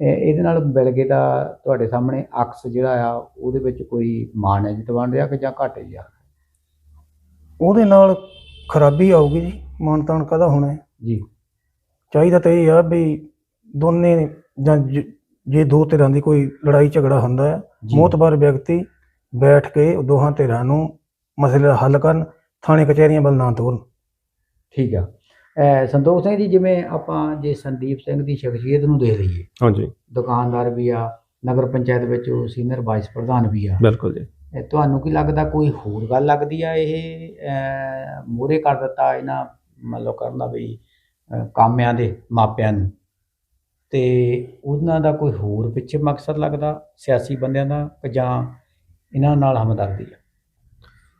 [SPEAKER 1] ਇਹ- ਇਹਦੇ ਨਾਲ ਬਿਲਗੇ ਦਾ ਤੁਹਾਡੇ ਸਾਹਮਣੇ ਅਕਸ ਜਿਹੜਾ ਆ ਉਹਦੇ ਵਿੱਚ ਕੋਈ ਮਾਨ ਹੈ ਜਿੱਤ ਬਣ ਰਿਹਾ ਕਿ ਜਾਂ ਘਟ ਜਾ
[SPEAKER 3] ਉਹਦੇ ਨਾਲ ਖਰਾਬੀ ਆਊਗੀ ਜੀ ਮਾਨ ਤਾਨ ਕਾਹਦਾ ਹੋਣਾ ਹੈ?
[SPEAKER 1] ਜੀ।
[SPEAKER 3] ਚਾਹੀਦਾ ਤਾਂ ਇਹ ਆ ਵੀ ਦੋਨੇ ਜਾਂ ਜ- ਦੋ ਧਿਰਾਂ ਦੀ ਕੋਈ ਲੜਾਈ ਝਗੜਾ ਹੁੰਦਾ ਹੈ। ਮੋਤਬਰ ਵਿਅਕਤੀ ਬੈਠ ਕੇ ਦੋਹਾਂ ਧਿਰਾਂ ਨੂੰ ਮਸਲੇ ਦਾ ਹੱਲ ਕਰਨ ਥਾਣੇ ਕਚਹਿਰੀਆਂ ਵੱਲ ਨਾ ਤੋਰਨ
[SPEAKER 1] ਠੀਕ ਆ। ਅ, ਸੰਤੋਖ ਸਿੰਘ ਜੀ ਜਿਵੇਂ ਆਪਾਂ ਜੇ ਸੰਦੀਪ ਸਿੰਘ ਦੀ ਸ਼ਖਸੀਅਤ ਨੂੰ ਦੇਖ ਲਈਏ।
[SPEAKER 2] ਹਾਂਜੀ।
[SPEAKER 1] ਦੁਕਾਨਦਾਰ ਵੀ ਆ ਨਗਰ ਪੰਚਾਇਤ ਵਿੱਚ ਉਹ ਸੀਨੀਅਰ ਵਾਈਸ ਪ੍ਰਧਾਨ ਵੀ ਆ।
[SPEAKER 2] ਬਿਲਕੁਲ ਜੀ।
[SPEAKER 1] ਇਹ ਤੁਹਾਨੂੰ ਕੀ ਲੱਗਦਾ ਕੋਈ ਹੋਰ ਗੱਲ ਲੱਗਦੀ ਆ ਇਹ ਮੂਰੇ ਕਰ ਦਿੱਤਾ ਇਹਨਾਂ ਮਤਲਬ ਕਰਨ ਦਾ ਵੀ ਅਹ, ਕਾਮਿਆਂ ਦੇ ਮਾਪਿਆਂ ਨੂੰ? ਤੇ ਉਹਨਾਂ ਦਾ ਕੋਈ ਹੋਰ ਪਿੱਛੇ ਮਕਸਦ ਲੱਗਦਾ ਸਿਆਸੀ ਬੰਦਿਆਂ ਦਾ ਕਿ ਜਾਂ ਇਹਨਾਂ ਨਾਲ ਹਮਦਰਦੀ ਆ?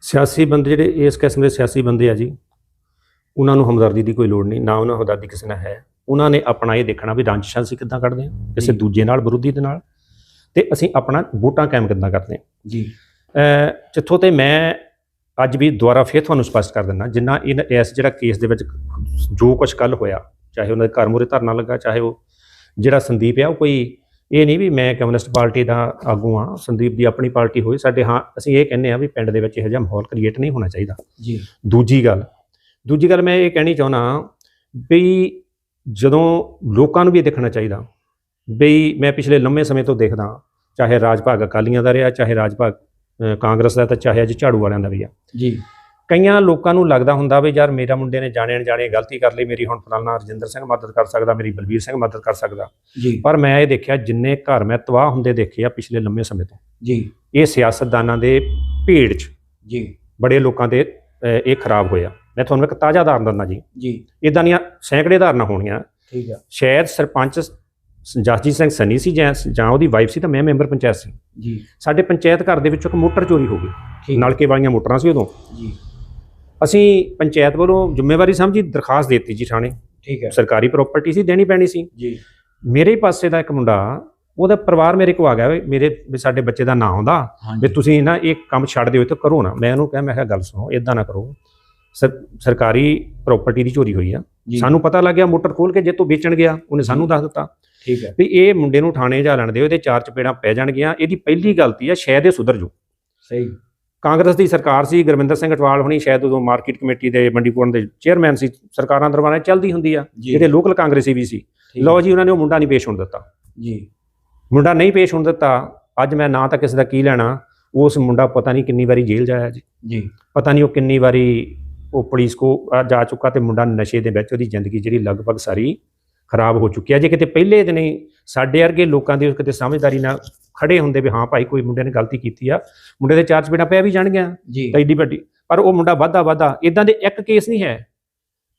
[SPEAKER 2] ਸਿਆਸੀ ਬੰਦੇ ਜਿਹੜੇ ਇਸ ਕਿਸਮ ਦੇ ਸਿਆਸੀ ਬੰਦੇ ਆ ਜੀ ਉਹਨਾਂ ਨੂੰ ਹਮਦਰਦੀ ਦੀ ਕੋਈ ਲੋੜ ਨਹੀਂ ਨਾ ਉਹਨਾਂ ਹਮਦਰਦੀ ਕਿਸੇ ਨਾਲ ਹੈ। ਉਹਨਾਂ ਨੇ ਆਪਣਾ ਇਹ ਦੇਖਣਾ ਵੀ ਰਾਂਝਿਸ਼ਾਂ ਅਸੀਂ ਕਿੱਦਾਂ ਕੱਢਦੇ ਹਾਂ ਕਿਸੇ। ਦੂਜੇ ਨਾਲ ਵਿਰੋਧੀ ਦੇ ਨਾਲ ਤੇ ਅਸੀਂ ਆਪਣਾ ਵੋਟਾਂ ਕਾਇਮ ਕਿੱਦਾਂ ਕਰਦੇ ਹਾਂ।
[SPEAKER 1] ਜੀ।
[SPEAKER 2] ਜਿੱਥੋਂ ਤੇ ਮੈਂ ਅੱਜ ਵੀ ਦੁਬਾਰਾ ਫੇਰ ਤੁਹਾਨੂੰ ਸਪਸ਼ਟ ਕਰ ਦਿੰਦਾ ਜਿੰਨਾ ਇਹ ਇਸ ਜਿਹੜਾ ਕੇਸ ਦੇ ਵਿੱਚ ਜੋ ਕੁਝ ਕੱਲ ਹੋਇਆ ਚਾਹੇ ਉਹਨਾਂ ਦੇ ਘਰ ਮੂਹਰੇ ਧਰਨਾ ਲੱਗਾ ਚਾਹੇ ਉਹ ਜਿਹੜਾ ਸੰਦੀਪ ਆ ਉਹ ਕੋਈ ਇਹ ਨਹੀਂ ਵੀ ਮੈਂ ਕਮਿਊਨਿਸਟ ਪਾਰਟੀ ਦਾ ਆਗੂ ਆ ਸੰਦੀਪ ਦੀ ਆਪਣੀ ਪਾਰਟੀ ਹੋਈ ਸਾਡੇ ਹਾਂ ਅਸੀਂ ਇਹ ਕਹਿੰਦੇ ਆ ਵੀ ਪਿੰਡ ਦੇ ਵਿੱਚ ਇਹੋ ਜਿਹਾ ਮਾਹੌਲ ਕ੍ਰੀਏਟ ਨਹੀਂ ਹੋਣਾ ਚਾਹੀਦਾ।
[SPEAKER 1] ਜੀ।
[SPEAKER 2] ਦੂਜੀ ਗੱਲ ਦੂਜੀ ਗੱਲ ਮੈਂ ਇਹ ਕਹਿਣੀ ਚਾਹੁੰਦਾ ਵੀ ਜਦੋਂ ਲੋਕਾਂ ਨੂੰ ਵੀ ਦੇਖਣਾ ਚਾਹੀਦਾ ਵੀ ਮੈਂ ਪਿਛਲੇ ਲੰਮੇ ਸਮੇਂ ਤੋਂ ਦੇਖਦਾ ਚਾਹੇ ਰਾਜ ਭਾਗ ਅਕਾਲੀਆਂ ਦਾ ਰਿਹਾ ਚਾਹੇ ਰਾਜ ਭਾਗ ਕਾਂਗਰਸ ਦਾ ਤੇ ਚਾਹੇ ਅੱਜ ਝਾੜੂ ਵਾਲਿਆਂ ਦਾ ਵੀ ਆ।
[SPEAKER 1] ਜੀ।
[SPEAKER 2] ਕਈਆਂ ਲੋਕਾਂ ਨੂੰ ਲੱਗਦਾ ਹੁੰਦਾ ਵੀ ਯਾਰ ਮੇਰਾ ਮੁੰਡੇ ਨੇ ਜਾਣੇ ਅਣਜਾਣੇ ਗਲਤੀ ਕਰ ਲਈ ਮੇਰੀ ਹੁਣ ਫਲਾਣਾ ਰਜਿੰਦਰ ਸਿੰਘ ਮਦਦ ਕਰ ਸਕਦਾ ਮੇਰੀ ਬਲਬੀਰ ਸਿੰਘ ਮਦਦ ਕਰ ਸਕਦਾ।
[SPEAKER 1] ਜੀ।
[SPEAKER 2] ਪਰ ਮੈਂ ਇਹ ਦੇਖਿਆ ਜਿੰਨੇ ਘਰ ਮੈਂ ਤਬਾਹ ਹੁੰਦੇ ਦੇਖੇ ਆ ਪਿਛਲੇ ਲੰਮੇ ਸਮੇਂ ਤੋਂ।
[SPEAKER 1] ਜੀ।
[SPEAKER 2] ਇਹ ਸਿਆਸਤਦਾਨਾਂ ਦੇ ਭੀੜ 'ਚ
[SPEAKER 1] ਜੀ।
[SPEAKER 2] ਬੜੇ ਲੋਕਾਂ ਦੇ ਇਹ ਖਰਾਬ ਹੋਇਆ। ਮੈਂ ਤੁਹਾਨੂੰ ਇੱਕ ਤਾਜ਼ਾ ਉਦਾਹਰਨ ਦਿੰਦਾ ਜੀ।
[SPEAKER 1] ਜੀ।
[SPEAKER 2] ਇਦਾਂ ਦੀਆਂ ਸੈਂਕੜੇ ਉਦਾਹਰਨਾਂ ਹੋਣੀਆਂ।
[SPEAKER 1] ਠੀਕ ਆ।
[SPEAKER 2] ਸ਼ਾਇਦ ਸਰਪੰਚ ਜਸਜੀਤ ਸਿੰਘ ਸਨੀ ਸੀ ਜਾਂ ਉਹਦੀ ਵਾਈਫ ਸੀ ਤਾਂ ਮੈਂ ਮੈਂਬਰ ਪੰਚਾਇਤ ਸੀ।
[SPEAKER 1] ਜੀ।
[SPEAKER 2] ਸਾਡੇ ਪੰਚਾਇਤ ਘਰ ਦੇ ਵਿੱਚੋਂ ਇੱਕ ਮੋਟਰ ਚੋਰੀ ਹੋ ਗਈ। ਨਲਕੇ ਵਾਲੀਆਂ ਮੋਟਰਾਂ ਸੀ ਉਦੋਂ।
[SPEAKER 1] ਜੀ।
[SPEAKER 2] ਅਸੀਂ ਪੰਚਾਇਤ ਵੱਲੋਂ ਜ਼ਿੰਮੇਵਾਰੀ ਸਮਝੀ ਦਰਖਾਸਤ ਦੇ ਦਿੱਤੀ ਜੀ ਥਾਣੇ।
[SPEAKER 1] ਠੀਕ ਹੈ।
[SPEAKER 2] ਸਰਕਾਰੀ ਪ੍ਰਾਪਰਟੀ ਸੀ ਦੇਣੀ ਪੈਣੀ ਸੀ।
[SPEAKER 1] ਜੀ।
[SPEAKER 2] ਮੇਰੇ ਪਾਸੇ ਦਾ ਇੱਕ ਮੁੰਡਾ ਉਹਦਾ ਪਰਿਵਾਰ ਮੇਰੇ ਕੋ ਆ ਗਿਆ ਵੀ ਮੇਰੇ ਸਾਡੇ ਬੱਚੇ ਦਾ ਨਾਂ ਆਉਂਦਾ ਵੀ ਤੁਸੀਂ ਨਾ ਇਹ ਕੰਮ ਛੱਡ ਦਿਓ ਤੇ ਕਰੋ ਨਾ। ਮੈਂ ਉਹਨੂੰ ਕਿਹਾ ਮੈਂ ਕਿਹਾ ਗੱਲ ਸੁਣੋ ਇਦਾਂ ਨਾ ਕਰੋ। ਸਰ- ਸਰਕਾਰੀ ਪ੍ਰਾਪਰਟੀ ਦੀ ਚੋਰੀ ਹੋਈ ਆ। ਸਾਨੂੰ ਪਤਾ ਲੱਗ ਗਿਆ ਮੋਟਰ ਖੋਲ ਕੇ ਜੇ ਤੂੰ ਵੇਚਣ ਗਿਆ ਉਹਨੇ ਸਾਨੂੰ ਦੱਸ ਦਿੱਤਾ।
[SPEAKER 1] ਠੀਕ ਹੈ।
[SPEAKER 2] ਵੀ ਇਹ ਮੁੰਡੇ ਨੂੰ ਥਾਣੇ ਜਾ ਲੈਣ ਦਿਓ ਇਹਦੇ ਚਾਰ ਚਪੇੜਾਂ ਪੈ ਜਾਣਗੀਆਂ। ਇਹਦੀ ਪਹਿਲੀ ਗਲਤੀ ਆ ਸ਼ਾਇਦ ਇਹ ਸੁਧਰ ਜੂ
[SPEAKER 1] ਸਹੀ।
[SPEAKER 2] ਕਾਂਗਰਸ ਦੀ ਸਰਕਾਰ ਸੀ ਗੁਰਮਿੰਦਰ ਸਿੰਘ ਅਟਵਾਲ ਹੁਣੀ ਸ਼ਾਇਦ ਉਦੋਂ ਮਾਰਕੀਟ ਕਮੇਟੀ ਦੇ ਮੰਡੀਪੁਰਨ ਦੇ ਚੇਅਰਮੈਨ ਸੀ ਸਰਕਾਰਾਂ ਦਰਬਾਰਾਂ ਚੱਲਦੀ ਹੁੰਦੀ ਆ ਜਿਹੜੇ ਲੋਕਲ ਕਾਂਗਰਸੀ ਵੀ ਸੀ। ਲਓ ਜੀ ਉਹਨਾਂ ਨੇ ਉਹ ਮੁੰਡਾ ਨਹੀਂ ਪੇਸ਼ ਹੋਣ ਦਿੱਤਾ।
[SPEAKER 1] ਜੀ।
[SPEAKER 2] ਮੁੰਡਾ ਨਹੀਂ ਪੇਸ਼ ਹੋਣ ਦਿੱਤਾ ਅੱਜ ਮੈਂ ਨਾ ਤਾਂ ਕਿਸੇ ਦਾ ਕੀ ਲੈਣਾ ਉਸ ਮੁੰਡਾ ਪਤਾ ਨਹੀਂ ਕਿੰਨੀ ਵਾਰੀ ਜੇਲ੍ਹ ਜਾਇਆ ਜੀ।
[SPEAKER 1] ਜੀ।
[SPEAKER 2] ਪਤਾ ਨਹੀਂ ਉਹ ਕਿੰਨੀ ਵਾਰੀ ਉਹ ਪੁਲਿਸ ਕੋ ਜਾ ਚੁੱਕਾ ਤੇ ਮੁੰਡਾ ਨਸ਼ੇ ਦੇ ਵਿੱਚ ਉਹਦੀ ਜ਼ਿੰਦਗੀ ਜਿਹੜੀ ਲਗਭਗ ਸਾਰੀ ਖਰਾਬ ਹੋ ਚੁੱਕੀ ਹੈ ਜੇ ਕਿਤੇ ਪਹਿਲੇ ਦਿਨ ਹੀ ਸਾਡੇ ਵਰਗੇ ਲੋਕਾਂ ਦੀ ਕਿਤੇ ਸਮਝਦਾਰੀ ਨਾਲ ਖੜੇ ਹੁੰਦੇ ਵੀ ਹਾਂ ਭਾਈ ਕੋਈ ਮੁੰਡੇ ਨੇ ਗਲਤੀ ਕੀਤੀ ਆ ਮੁੰਡੇ ਦੇ ਚਾਰ ਚਪੇੜਾਂ ਪਿਆ ਵੀ ਜਾਣਗੀਆਂ ਤਾਂ ਏਡੀ ਵੱਡੀ। ਪਰ ਉਹ ਮੁੰਡਾ ਵਾਧਾ ਵਾਧਾ ਇਦਾਂ ਦੇ ਇੱਕ ਕੇਸ ਨਹੀਂ ਹੈ।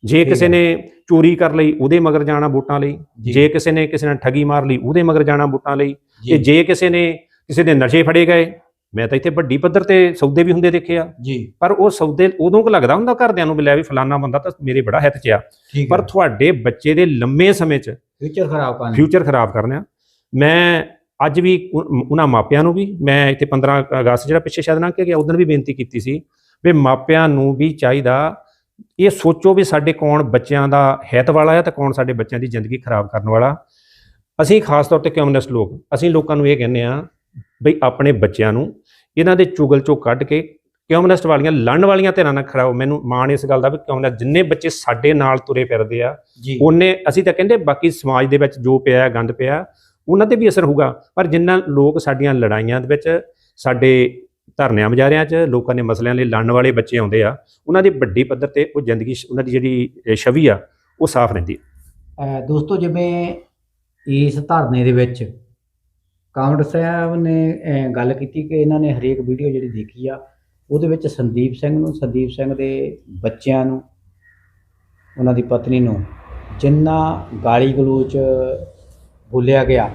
[SPEAKER 2] ਜੇ ਕਿਸੇ। ਨੇ ਚੋਰੀ ਕਰ ਲਈ ਉਹਦੇ ਮਗਰ ਜਾਣਾ ਵੋਟਾਂ ਲਈ।
[SPEAKER 1] ਜੀ।
[SPEAKER 2] ਕਿਸੇ ਨੇ ਕਿਸੇ ਨਾਲ ਠੱਗੀ ਮਾਰ ਲਈ ਉਹਦੇ ਮਗਰ ਜਾਣਾ ਵੋਟਾਂ ਲਈ। ਤੇ
[SPEAKER 1] ਜੀ
[SPEAKER 2] ਕਿਸੇ ਨੇ ਕਿਸੇ ਦੇ ਨਸ਼ੇ ਫੜੇ ਗਏ ਮੈਂ ਤਾਂ ਇੱਥੇ ਵੱਡੀ ਪੱਧਰ ਤੇ ਸੌਦੇ ਵੀ ਹੁੰਦੇ ਦੇਖੇ ਆ।
[SPEAKER 1] ਜੀ।
[SPEAKER 2] ਪਰ ਉਹ ਸੌਦੇ ਉਦੋਂ ਕੁ ਲੱਗਦਾ ਹੁੰਦਾ ਘਰਦਿਆਂ ਨੂੰ ਵੀ ਲੈ ਵੀ ਫਲਾਨਾ ਬੰਦਾ ਤਾਂ ਮੇਰੇ ਬੜਾ ਹਿੱਤ 'ਚ ਆ। ਪਰ ਤੁਹਾਡੇ ਬੱਚੇ ਦੇ ਲੰਮੇ ਸਮੇਂ 'ਚ
[SPEAKER 1] ਫਿਊਚਰ ਖਰਾਬ ਕਰਨਾ।
[SPEAKER 2] ਫਿਊਚਰ ਖਰਾਬ ਕਰਨਾ। ਮੈਂ ਅੱਜ ਵੀ ਉਹਨਾਂ ਮਾਪਿਆਂ ਨੂੰ ਵੀ, ਮੈਂ ਇੱਥੇ 15 ਅਗਸਤ ਜਿਹੜਾ ਪਿੱਛੇ ਸ਼ਾਇਦ ਲੰਘ ਕੇ ਉਦੋਂ ਵੀ ਬੇਨਤੀ ਕੀਤੀ ਸੀ ਵੀ ਮਾਪਿਆਂ ਨੂੰ ਵੀ ਚਾਹੀਦਾ ਇਹ ਸੋਚੋ ਵੀ ਸਾਡੇ ਕੌਣ ਬੱਚਿਆਂ ਦਾ ਹਿੱਤ ਵਾਲਾ ਹੈ ਤੇ ਕੌਣ ਸਾਡੇ ਬੱਚਿਆਂ ਦੀ ਜ਼ਿੰਦਗੀ ਖਰਾਬ ਕਰਨ ਵਾਲਾ। ਅਸੀਂ ਖਾਸ ਤੌਰ ਤੇ ਕਮਿਊਨਿਸਟ ਲੋਕ, ਅਸੀਂ ਲੋਕਾਂ ਨੂੰ ਇਹ ਕਹਿੰਦੇ ਆ ਬਈ ਆਪਣੇ ਬੱਚਿਆਂ ਨੂੰ ਇਹਨਾਂ ਦੇ ਚੁਗਲ ਚੋਂ ਕੱਢ ਕੇ ਕਮਿਊਨਿਸਟ ਵਾਲੀਆਂ ਲੜਨ ਵਾਲੀਆਂ ਧਿਰਾਂ ਨਾਲ ਖੜਾਓ ਮੈਨੂੰ ਮਾਣ ਇਸ ਗੱਲ ਦਾ ਵੀ ਕਮਿਊਨਿਸਟ ਜਿੰਨੇ ਬੱਚੇ ਸਾਡੇ ਨਾਲ ਤੁਰੇ ਫਿਰਦੇ ਆ ਉਹਨੇ ਅਸੀਂ ਤਾਂ ਕਹਿੰਦੇ ਬਾਕੀ ਸਮਾਜ ਦੇ ਵਿੱਚ ਜੋ ਪਿਆ ਗੰਦ ਪਿਆ ਉਹਨਾਂ ਤੇ ਵੀ ਅਸਰ ਹੋਊਗਾ। ਪਰ ਜਿੰਨਾ ਲੋਕ ਸਾਡੀਆਂ ਲੜਾਈਆਂ ਦੇ ਵਿੱਚ ਸਾਡੇ ਧਰਨਿਆਂ ਮੁਜ਼ਾਹਰਿਆਂ 'ਚ ਲੋਕਾਂ ਦੇ ਮਸਲਿਆਂ ਲਈ ਲੜਨ ਵਾਲੇ ਬੱਚੇ ਆਉਂਦੇ ਆ ਉਹਨਾਂ ਦੀ ਵੱਡੀ ਪੱਧਰ ਤੇ ਉਹ ਜ਼ਿੰਦਗੀ ਉਹਨਾਂ ਦੀ ਜਿਹੜੀ ਛਵੀ ਆ ਉਹ ਸਾਫ਼ ਰਹਿੰਦੀ ਹੈ
[SPEAKER 1] ਦੋਸਤੋ ਜਿਵੇਂ ਇਸ ਧਰਨੇ ਦੇ ਵਿੱਚ ਕਾਮਰਡ ਸਾਹਿਬ ਨੇ ਗੱਲ ਕੀਤੀ ਕਿ ਇਹਨਾਂ ਨੇ ਹਰੇਕ ਵੀਡੀਓ ਜਿਹੜੀ ਦੇਖੀ ਆ ਉਹਦੇ ਵਿੱਚ ਸੰਦੀਪ ਸਿੰਘ ਨੂੰ ਸੰਦੀਪ ਸਿੰਘ ਦੇ ਬੱਚਿਆਂ ਨੂੰ ਉਹਨਾਂ ਦੀ ਪਤਨੀ ਨੂੰ ਜਿੰਨਾ ਗਾਲੀ ਗਲੋਚ ਬੋਲਿਆ ਗਿਆ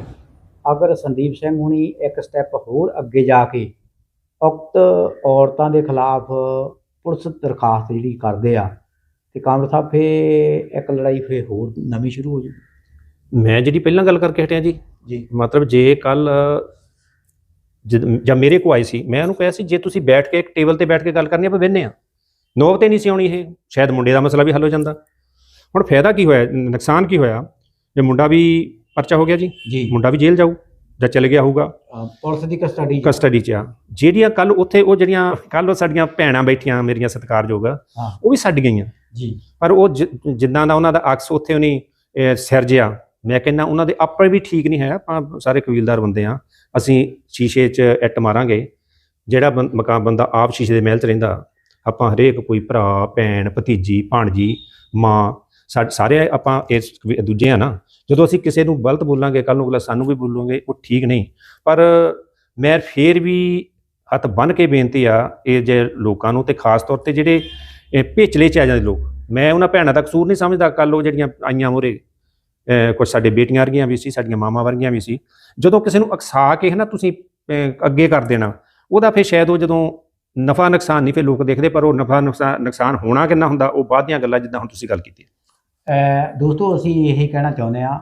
[SPEAKER 1] ਅਗਰ ਸੰਦੀਪ ਸਿੰਘ ਹੁਣੀ ਇੱਕ ਸਟੈਪ ਹੋਰ ਅੱਗੇ ਜਾ ਕੇ ਉਕਤ ਔਰਤਾਂ ਦੇ ਖਿਲਾਫ ਪੁਲਿਸ ਦਰਖਾਸਤ ਜਿਹੜੀ ਕਰਦੇ ਆ ਤੇ ਕਾਮਰ ਸਾਹਿਬ ਫੇ ਇੱਕ ਲੜਾਈ ਫੇ ਹੋਰ ਨਵੀਂ ਸ਼ੁਰੂ ਹੋ ਜੂ।
[SPEAKER 2] ਮੈਂ ਜਿਹੜੀ ਪਹਿਲਾਂ ਗੱਲ ਕਰਕੇ ਹਟਿਆ ਜੀ
[SPEAKER 1] ਜੀ।
[SPEAKER 2] ਮਤਲਬ ਜੇ ਕੱਲ ਜਦ ਮੇਰੇ ਕੋ ਆਈ ਸੀ ਮੈਂ ਉਹਨੂੰ ਕਿਹਾ ਸੀ ਜੇ ਤੁਸੀਂ ਬੈਠ ਕੇ ਇੱਕ ਟੇਬਲ ਤੇ ਬੈਠ ਕੇ ਗੱਲ ਕਰਨੀ ਆਪਾਂ ਬਹਿੰਦੇ ਆ। ਨੌਬਤ ਹੀ ਨਹੀਂ ਸੀ ਆਉਣੀ ਇਹ ਸ਼ਾਇਦ ਮੁੰਡੇ ਦਾ ਮਸਲਾ ਵੀ ਹੱਲ ਹੋ ਜਾਂਦਾ। ਹੁਣ ਫਾਇਦਾ ਕੀ ਹੋਇਆ ਨੁਕਸਾਨ ਕੀ ਹੋਇਆ? ਜੇ ਮੁੰਡਾ ਵੀ ਪਰਚਾ ਹੋ ਗਿਆ ਜੀ
[SPEAKER 1] ਜੀ।
[SPEAKER 2] ਮੁੰਡਾ ਵੀ ਜੇਲ੍ਹ ਜਾਊ ਜਾਂ ਚਲੇ ਗਿਆ ਹੋਊਗਾ।
[SPEAKER 1] ਪੁਲਿਸ ਦੀ ਕਸਟਡੀ
[SPEAKER 2] ਕਸਟਡੀ 'ਚ ਆ। ਜਿਹੜੀਆਂ ਕੱਲ ਉੱਥੇ ਉਹ ਜਿਹੜੀਆਂ ਕੱਲ ਸਾਡੀਆਂ ਭੈਣਾਂ ਬੈਠੀਆਂ ਮੇਰੀਆਂ ਸਤਿਕਾਰਯੋਗ। ਉਹ ਵੀ ਛੱਡ ਗਈਆਂ।
[SPEAKER 1] ਜੀ।
[SPEAKER 2] ਪਰ ਉਹ ਜਿ- ਜਿੱਦਾਂ ਦਾ ਉਹਨਾਂ ਦਾ ਅਕਸ ਉੱਥੇ ਉਹਨੇ ਸਿਰਜਿਆ ਮੈਂ ਕਹਿੰਦਾ ਉਹਨਾਂ ਦੇ ਆਪਣੇ ਵੀ ਠੀਕ ਨਹੀਂ ਹੈ ਆਪਾਂ ਸਾਰੇ ਕਬੀਲਦਾਰ ਬੰਦੇ ਆ ਅਸੀਂ ਸ਼ੀਸ਼ੇ 'ਚ ਇੱਟ ਮਾਰਾਂਗੇ, ਜਿਹੜਾ ਬੰ- ਮਕਾਨ ਬੰਦਾ ਆਪ ਸ਼ੀਸ਼ੇ ਦੇ ਮਹਿਲ 'ਚ ਰਹਿੰਦਾ, ਆਪਾਂ ਹਰੇਕ ਕੋਈ ਭਰਾ, ਭੈਣ, ਭਤੀਜੀ, ਭਾਣਜੀ, ਮਾਂ, ਸਾ- ਸਾਰੇ ਆਪਾਂ ਇਸ ਦੂਜੇ ਆ ਨਾ, ਜਦੋਂ ਅਸੀਂ ਕਿਸੇ ਨੂੰ ਗਲਤ ਬੋਲਾਂਗੇ ਕੱਲ ਨੂੰ ਅਗਲਾ ਸਾਨੂੰ ਵੀ ਬੋਲੂਗੇ, ਉਹ ਠੀਕ ਨਹੀਂ। ਪਰ ਮੈਂ ਫੇਰ ਵੀ ਹੱਥ ਬੰਨ ਕੇ ਬੇਨਤੀ ਆ, ਇਹ ਜੇ ਲੋਕਾਂ ਨੂੰ ਤੇ ਖਾਸ ਤੌਰ ਤੇ ਜਿਹੜੇ ਭੇਚਲੇ ਚ ਆ ਜਾਂਦੇ ਲੋਕ, ਮੈਂ ਉਹਨਾਂ ਭੈਣਾਂ ਦਾ ਕਸੂਰ ਨਹੀਂ ਸਮਝਦਾ ਕੱਲ ਉਹ ਜਿਹੜੀਆਂ ਆਈਆਂ ਮੂਹਰੇ ਕੁਝ ਸਾਡੇ ਬੇਟੀਆਂ ਵਰਗੀਆਂ ਵੀ ਸੀ, ਸਾਡੀਆਂ ਮਾਵਾਂ ਵਰਗੀਆਂ ਵੀ ਸੀ। ਜਦੋਂ ਕਿਸੇ ਨੂੰ ਅਕਸਾ ਕੇ ਹੈ ਨਾ ਤੁਸੀਂ ਅੱਗੇ ਕਰ ਦੇਣਾ, ਉਹਦਾ ਫਿਰ ਸ਼ਾਇਦ ਉਹ ਜਦੋਂ ਨਫਾ ਨੁਕਸਾਨ ਨਹੀਂ, ਫਿਰ ਲੋਕ ਦੇਖਦੇ, ਪਰ ਉਹ ਨਫਾ ਨੁਕਸਾਨ ਨੁਕਸਾਨ ਹੋਣਾ ਕਿੰਨਾ ਹੁੰਦਾ, ਉਹ ਬਾਅਦ ਦੀਆਂ ਗੱਲਾਂ ਜਿੱਦਾਂ ਹੁਣ ਤੁਸੀਂ ਗੱਲ ਕੀਤੀ
[SPEAKER 1] ਦੋਸਤੋ, ਅਸੀਂ ਇਹ ਕਹਿਣਾ ਚਾਹੁੰਦੇ ਆ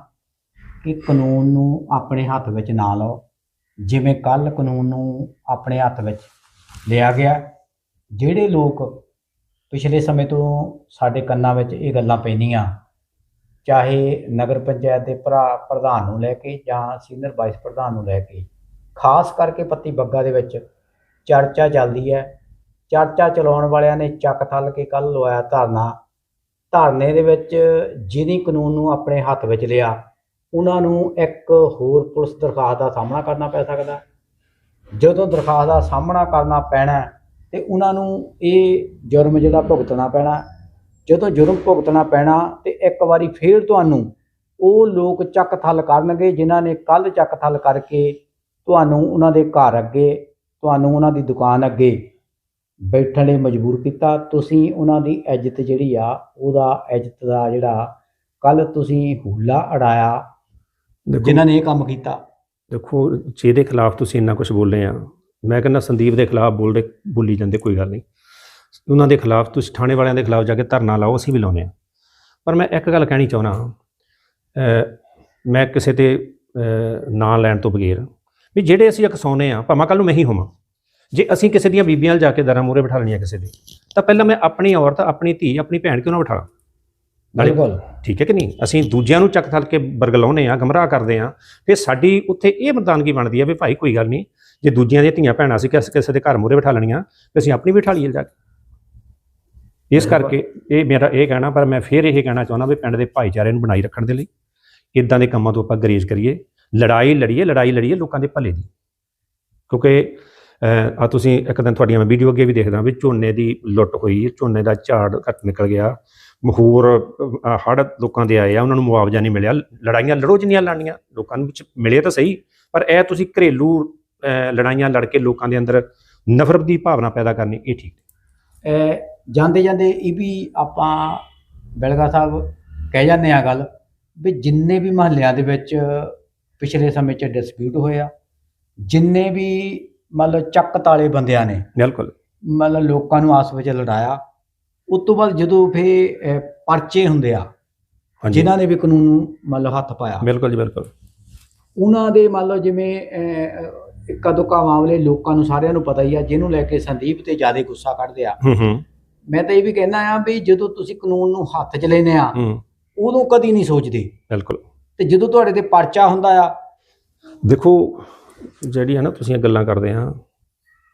[SPEAKER 1] ਕਿ ਕਾਨੂੰਨ ਨੂੰ ਆਪਣੇ ਹੱਥ ਵਿੱਚ ਨਾ ਲਓ। ਜਿਵੇਂ ਕੱਲ ਕਾਨੂੰਨ ਨੂੰ ਆਪਣੇ ਹੱਥ ਵਿੱਚ ਲਿਆ ਗਿਆ, ਜਿਹੜੇ ਲੋਕ ਪਿਛਲੇ ਸਮੇਂ ਤੋਂ ਸਾਡੇ ਕੰਨਾਂ ਵਿੱਚ ਇਹ ਗੱਲਾਂ ਪੈਂਦੀਆਂ ਚਾਹੇ ਨਗਰ ਪੰਚਾਇਤ ਦੇ ਭਰਾ ਪ੍ਰਧਾਨ ਨੂੰ ਲੈ ਕੇ ਜਾਂ ਸੀਨੀਅਰ ਵਾਈਸ ਪ੍ਰਧਾਨ ਨੂੰ ਲੈ ਕੇ। ਖਾਸ ਕਰਕੇ ਪੱਤੀ ਬੱਗਾ ਦੇ ਵਿੱਚ ਚਰਚਾ ਚੱਲਦੀ ਹੈ। ਚਰਚਾ ਚਲਾਉਣ ਵਾਲਿਆਂ ਨੇ ਚੱਕ ਥੱਲ ਕੇ ਕੱਲ ਲਵਾਇਆ ਧਰਨਾ। ਧਰਨੇ ਦੇ ਵਿੱਚ ਜਿਹਨੇ ਕਾਨੂੰਨ ਨੂੰ ਆਪਣੇ ਹੱਥ ਵਿੱਚ ਲਿਆ। ਉਹਨਾਂ ਨੂੰ ਇੱਕ ਹੋਰ ਪੁਲਿਸ ਦਰਖਾਸਤ ਦਾ ਸਾਹਮਣਾ ਕਰਨਾ ਪੈ ਸਕਦਾ। ਜਦੋਂ ਦਰਖਾਸਤ ਦਾ ਸਾਹਮਣਾ ਕਰਨਾ ਪੈਣਾ ਤੇ ਉਹਨਾਂ ਨੂੰ ਇਹ ਜੁਰਮ ਜਿਹੜਾ ਭੁਗਤਣਾ ਪੈਣਾ। ਜਦੋਂ ਜੁਰਮ ਭੁਗਤਣਾ ਪੈਣਾ ਤੇ ਇੱਕ ਵਾਰੀ ਫੇਰ ਤੁਹਾਨੂੰ ਉਹ ਲੋਕ ਚੱਕ ਥੱਲ ਕਰਨਗੇ ਜਿਨ੍ਹਾਂ ਨੇ ਕੱਲ ਚੱਕ ਥੱਲ ਕਰਕੇ ਤੁਹਾਨੂੰ ਉਹਨਾਂ ਦੇ ਘਰ ਅੱਗੇ ਤੁਹਾਨੂੰ ਉਹਨਾਂ ਦੀ ਦੁਕਾਨ ਅੱਗੇ ਬੈਠਣ ਲਈ ਮਜਬੂਰ ਕੀਤਾ। ਤੁਸੀਂ ਉਹਨਾਂ ਦੀ ਇੱਜ਼ਤ ਜਿਹੜੀ ਆ ਉਹਦਾ ਇੱਜ਼ਤ ਦਾ ਜਿਹੜਾ ਕੱਲ ਤੁਸੀਂ ਹੁੱਲਾ ਅੜਾਇਆ ਜਿਨ੍ਹਾਂ ਨੇ ਇਹ ਕੰਮ ਕੀਤਾ।
[SPEAKER 2] ਦੇਖੋ ਜਿਹਦੇ ਖਿਲਾਫ ਤੁਸੀਂ ਇੰਨਾ ਕੁਝ ਬੋਲੇ ਆ ਮੈਂ ਕਹਿੰਦਾ ਸੰਦੀਪ ਦੇ ਖਿਲਾਫ ਬੋਲਦੇ ਬੋਲੀ ਜਾਂਦੇ ਕੋਈ ਗੱਲ ਨਹੀਂ। ਉਹਨਾਂ ਦੇ ਖਿਲਾਫ ਤੁਸੀਂ ਥਾਣੇ ਵਾਲਿਆਂ ਦੇ ਖਿਲਾਫ ਜਾ ਕੇ ਧਰਨਾ ਲਾਓ ਅਸੀਂ ਵੀ ਲਾਉਨੇ ਆ ਪਰ ਮੈਂ ਇੱਕ ਗੱਲ ਕਹਿਣੀ ਚਾਹੁੰਦਾ ਅ ਮੈਂ ਕਿਸੇ ਤੇ ਨਾਂ ਲੈਣ ਤੋਂ ਬਗੈਰ ਵੀ ਜਿਹੜੇ ਅਸੀਂ ਅਕਸਾਉਨੇ ਆ ਭਾਵੇਂ ਕੱਲ ਨੂੰ ਮੈਂ ਹੀ ਹੋਵਾਂ ਜੇ ਅਸੀਂ ਕਿਸੇ ਦੀਆਂ ਬੀਬੀਆਂ ਨਾਲ ਜਾ ਕੇ ਦਰਾਂ ਮੂਹਰੇ ਬਿਠਾ ਲੈਣੀਆਂ ਕਿਸੇ ਦੇ ਤਾਂ ਪਹਿਲਾਂ ਮੈਂ ਆਪਣੀ ਔਰਤ ਆਪਣੀ ਧੀ ਆਪਣੀ ਭੈਣ ਕਿਉਂ ਨਾ ਬਿਠਾਲਾਂ ਨਾਲੇ ਠੀਕ ਹੈ ਕਿ ਨਹੀਂ? ਅਸੀਂ ਦੂਜਿਆਂ ਨੂੰ ਚੱਕ ਥਲ ਕੇ ਬਰਗਲਾਉਨੇ ਆ ਗਮਰਾਹ ਕਰਦੇ ਆ ਫਿਰ ਸਾਡੀ ਉੱਥੇ ਇਹ ਮਰਦਾਨਗੀ ਬਣਦੀ ਆ ਵੀ ਭਾਈ ਕੋਈ ਗੱਲ ਨਹੀਂ ਜੇ ਦੂਜਿਆਂ ਦੀਆਂ ਧੀਆਂ ਭੈਣਾਂ ਸੀ ਕਿਸੇ ਕਿਸੇ ਦੇ ਘਰ ਮੂਹਰੇ ਬਿਠਾ ਲੈਣੀਆਂ ਤੇ ਅਸੀਂ ਆਪਣੀ ਬਿਠਾ ਲਈਏ ਜਾ ਕੇ। ਇਸ ਕਰਕੇ ਇਹ ਮੇਰਾ ਇਹ ਕਹਿਣਾ, ਪਰ ਮੈਂ ਫਿਰ ਇਹ ਕਹਿਣਾ ਚਾਹੁੰਦਾ ਵੀ ਪਿੰਡ ਦੇ ਭਾਈਚਾਰੇ ਨੂੰ ਬਣਾਈ ਰੱਖਣ ਦੇ ਲਈ ਇਦਾਂ ਦੇ ਕੰਮਾਂ ਤੋਂ ਆਪਾਂ ਗਰੇਜ ਕਰੀਏ, ਲੜਾਈ ਲੜੀਏ ਲੜਾਈ ਲੜੀਏ ਲੋਕਾਂ ਦੇ ਭਲੇ ਦੀ ਕਿਉਂਕਿ ਆ ਤੁਸੀਂ ਇੱਕ ਦਿਨ ਤੁਹਾਡੀਆਂ ਮੈਂ ਵੀਡੀਓ ਅੱਗੇ ਵੀ ਦੇਖਦਾ ਵੀ ਝੋਨੇ ਦੀ ਲੁੱਟ ਹੋਈ, ਝੋਨੇ ਦਾ ਝਾੜ ਘੱਟ ਨਿਕਲ ਗਿਆ ਹੋਰ ਹੜ ਲੋਕਾਂ ਦੇ ਆਏ ਆ, ਉਹਨਾਂ ਨੂੰ ਮੁਆਵਜ਼ਾ ਨਹੀਂ ਮਿਲਿਆ, ਲੜਾਈਆਂ ਲੜੋ ਜਿੰਨੀਆਂ ਲੜਨੀਆਂ, ਲੋਕਾਂ ਨੂੰ ਵਿੱਚ ਮਿਲੇ ਤਾਂ ਸਹੀ, ਪਰ ਇਹ ਤੁਸੀਂ ਘਰੇਲੂ ਲੜਾਈਆਂ ਲੜ ਕੇ ਲੋਕਾਂ ਦੇ ਅੰਦਰ ਨਫ਼ਰਤ ਦੀ ਭਾਵਨਾ ਪੈਦਾ ਕਰਨੀ, ਇਹ ਠੀਕ ਨਹੀਂ।
[SPEAKER 1] ਜਾਂਦੇ ਜਾਂਦੇ ਇਹ ਵੀ ਆਪਾਂ ਬਿਲਗਾ ਸਾਹਿਬ ਕਹਿ ਜਾਂਦੇ ਆ ਗੱਲ ਵੀ ਜਿੰਨੇ ਵੀ ਮਹੱਲਿਆਂ ਦੇ ਵਿੱਚ ਪਿਛਲੇ ਸਮੇਂ 'ਚ ਡਿਸਪਿਊਟ ਹੋਇਆ ਜਿੰਨੇ ਵੀ ਮਤਲਬ ਚੱਕ ਤਾਲੇ ਬੰਦਿਆਂ ਨੇ
[SPEAKER 2] ਬਿਲਕੁਲ।
[SPEAKER 1] ਮਤਲਬ ਲੋਕਾਂ ਨੂੰ ਆਸ ਵਿੱਚ ਲੜਾਇਆ ਉਸ ਤੋਂ ਬਾਅਦ ਜਦੋਂ ਫੇ ਪਰਚੇ ਹੁੰਦੇ ਆ ਜਿਨ੍ਹਾਂ ਨੇ ਵੀ ਕਾਨੂੰਨ ਨੂੰ ਮਤਲਬ ਹੱਥ ਪਾਇਆ।
[SPEAKER 2] ਬਿਲਕੁਲ ਜੀ ਬਿਲਕੁਲ।
[SPEAKER 1] ਉਹਨਾਂ ਦੇ ਮੰਨ ਲਓ ਜਿਵੇਂ ਇੱਕਾ ਦੁੱਕਾ ਮਾਮਲੇ ਲੋਕਾਂ ਨੂੰ ਸਾਰਿਆਂ ਨੂੰ ਪਤਾ ਹੀ ਆ ਜਿਹਨੂੰ ਲੈ ਕੇ ਸੰਦੀਪ ਤੇ ਜ਼ਿਆਦਾ ਗੁੱਸਾ ਕੱਢਦੇ ਆ।
[SPEAKER 2] ਹੂੰ ਹੂੰ।
[SPEAKER 1] ਮੈਂ ਤਾਂ ਇਹ ਵੀ ਕਹਿਣਾ ਆ ਵੀ ਜਦੋਂ ਤੁਸੀਂ ਕਾਨੂੰਨ ਨੂੰ ਹੱਥ 'ਚ ਲੈਨੇ ਆ
[SPEAKER 2] ਹੂੰ।
[SPEAKER 1] ਉਦੋਂ ਕਦੀ ਨਹੀਂ ਸੋਚਦੇ।
[SPEAKER 2] ਬਿਲਕੁਲ।
[SPEAKER 1] ਤੇ ਜਦੋਂ ਤੁਹਾਡੇ ਤੇ ਪਰਚਾ ਹੁੰਦਾ ਆ
[SPEAKER 2] ਦੇਖੋ ਜਿਹੜੀ ਹੈ ਨਾ ਤੁਸੀਂ ਇਹ ਗੱਲਾਂ ਕਰਦੇ ਆ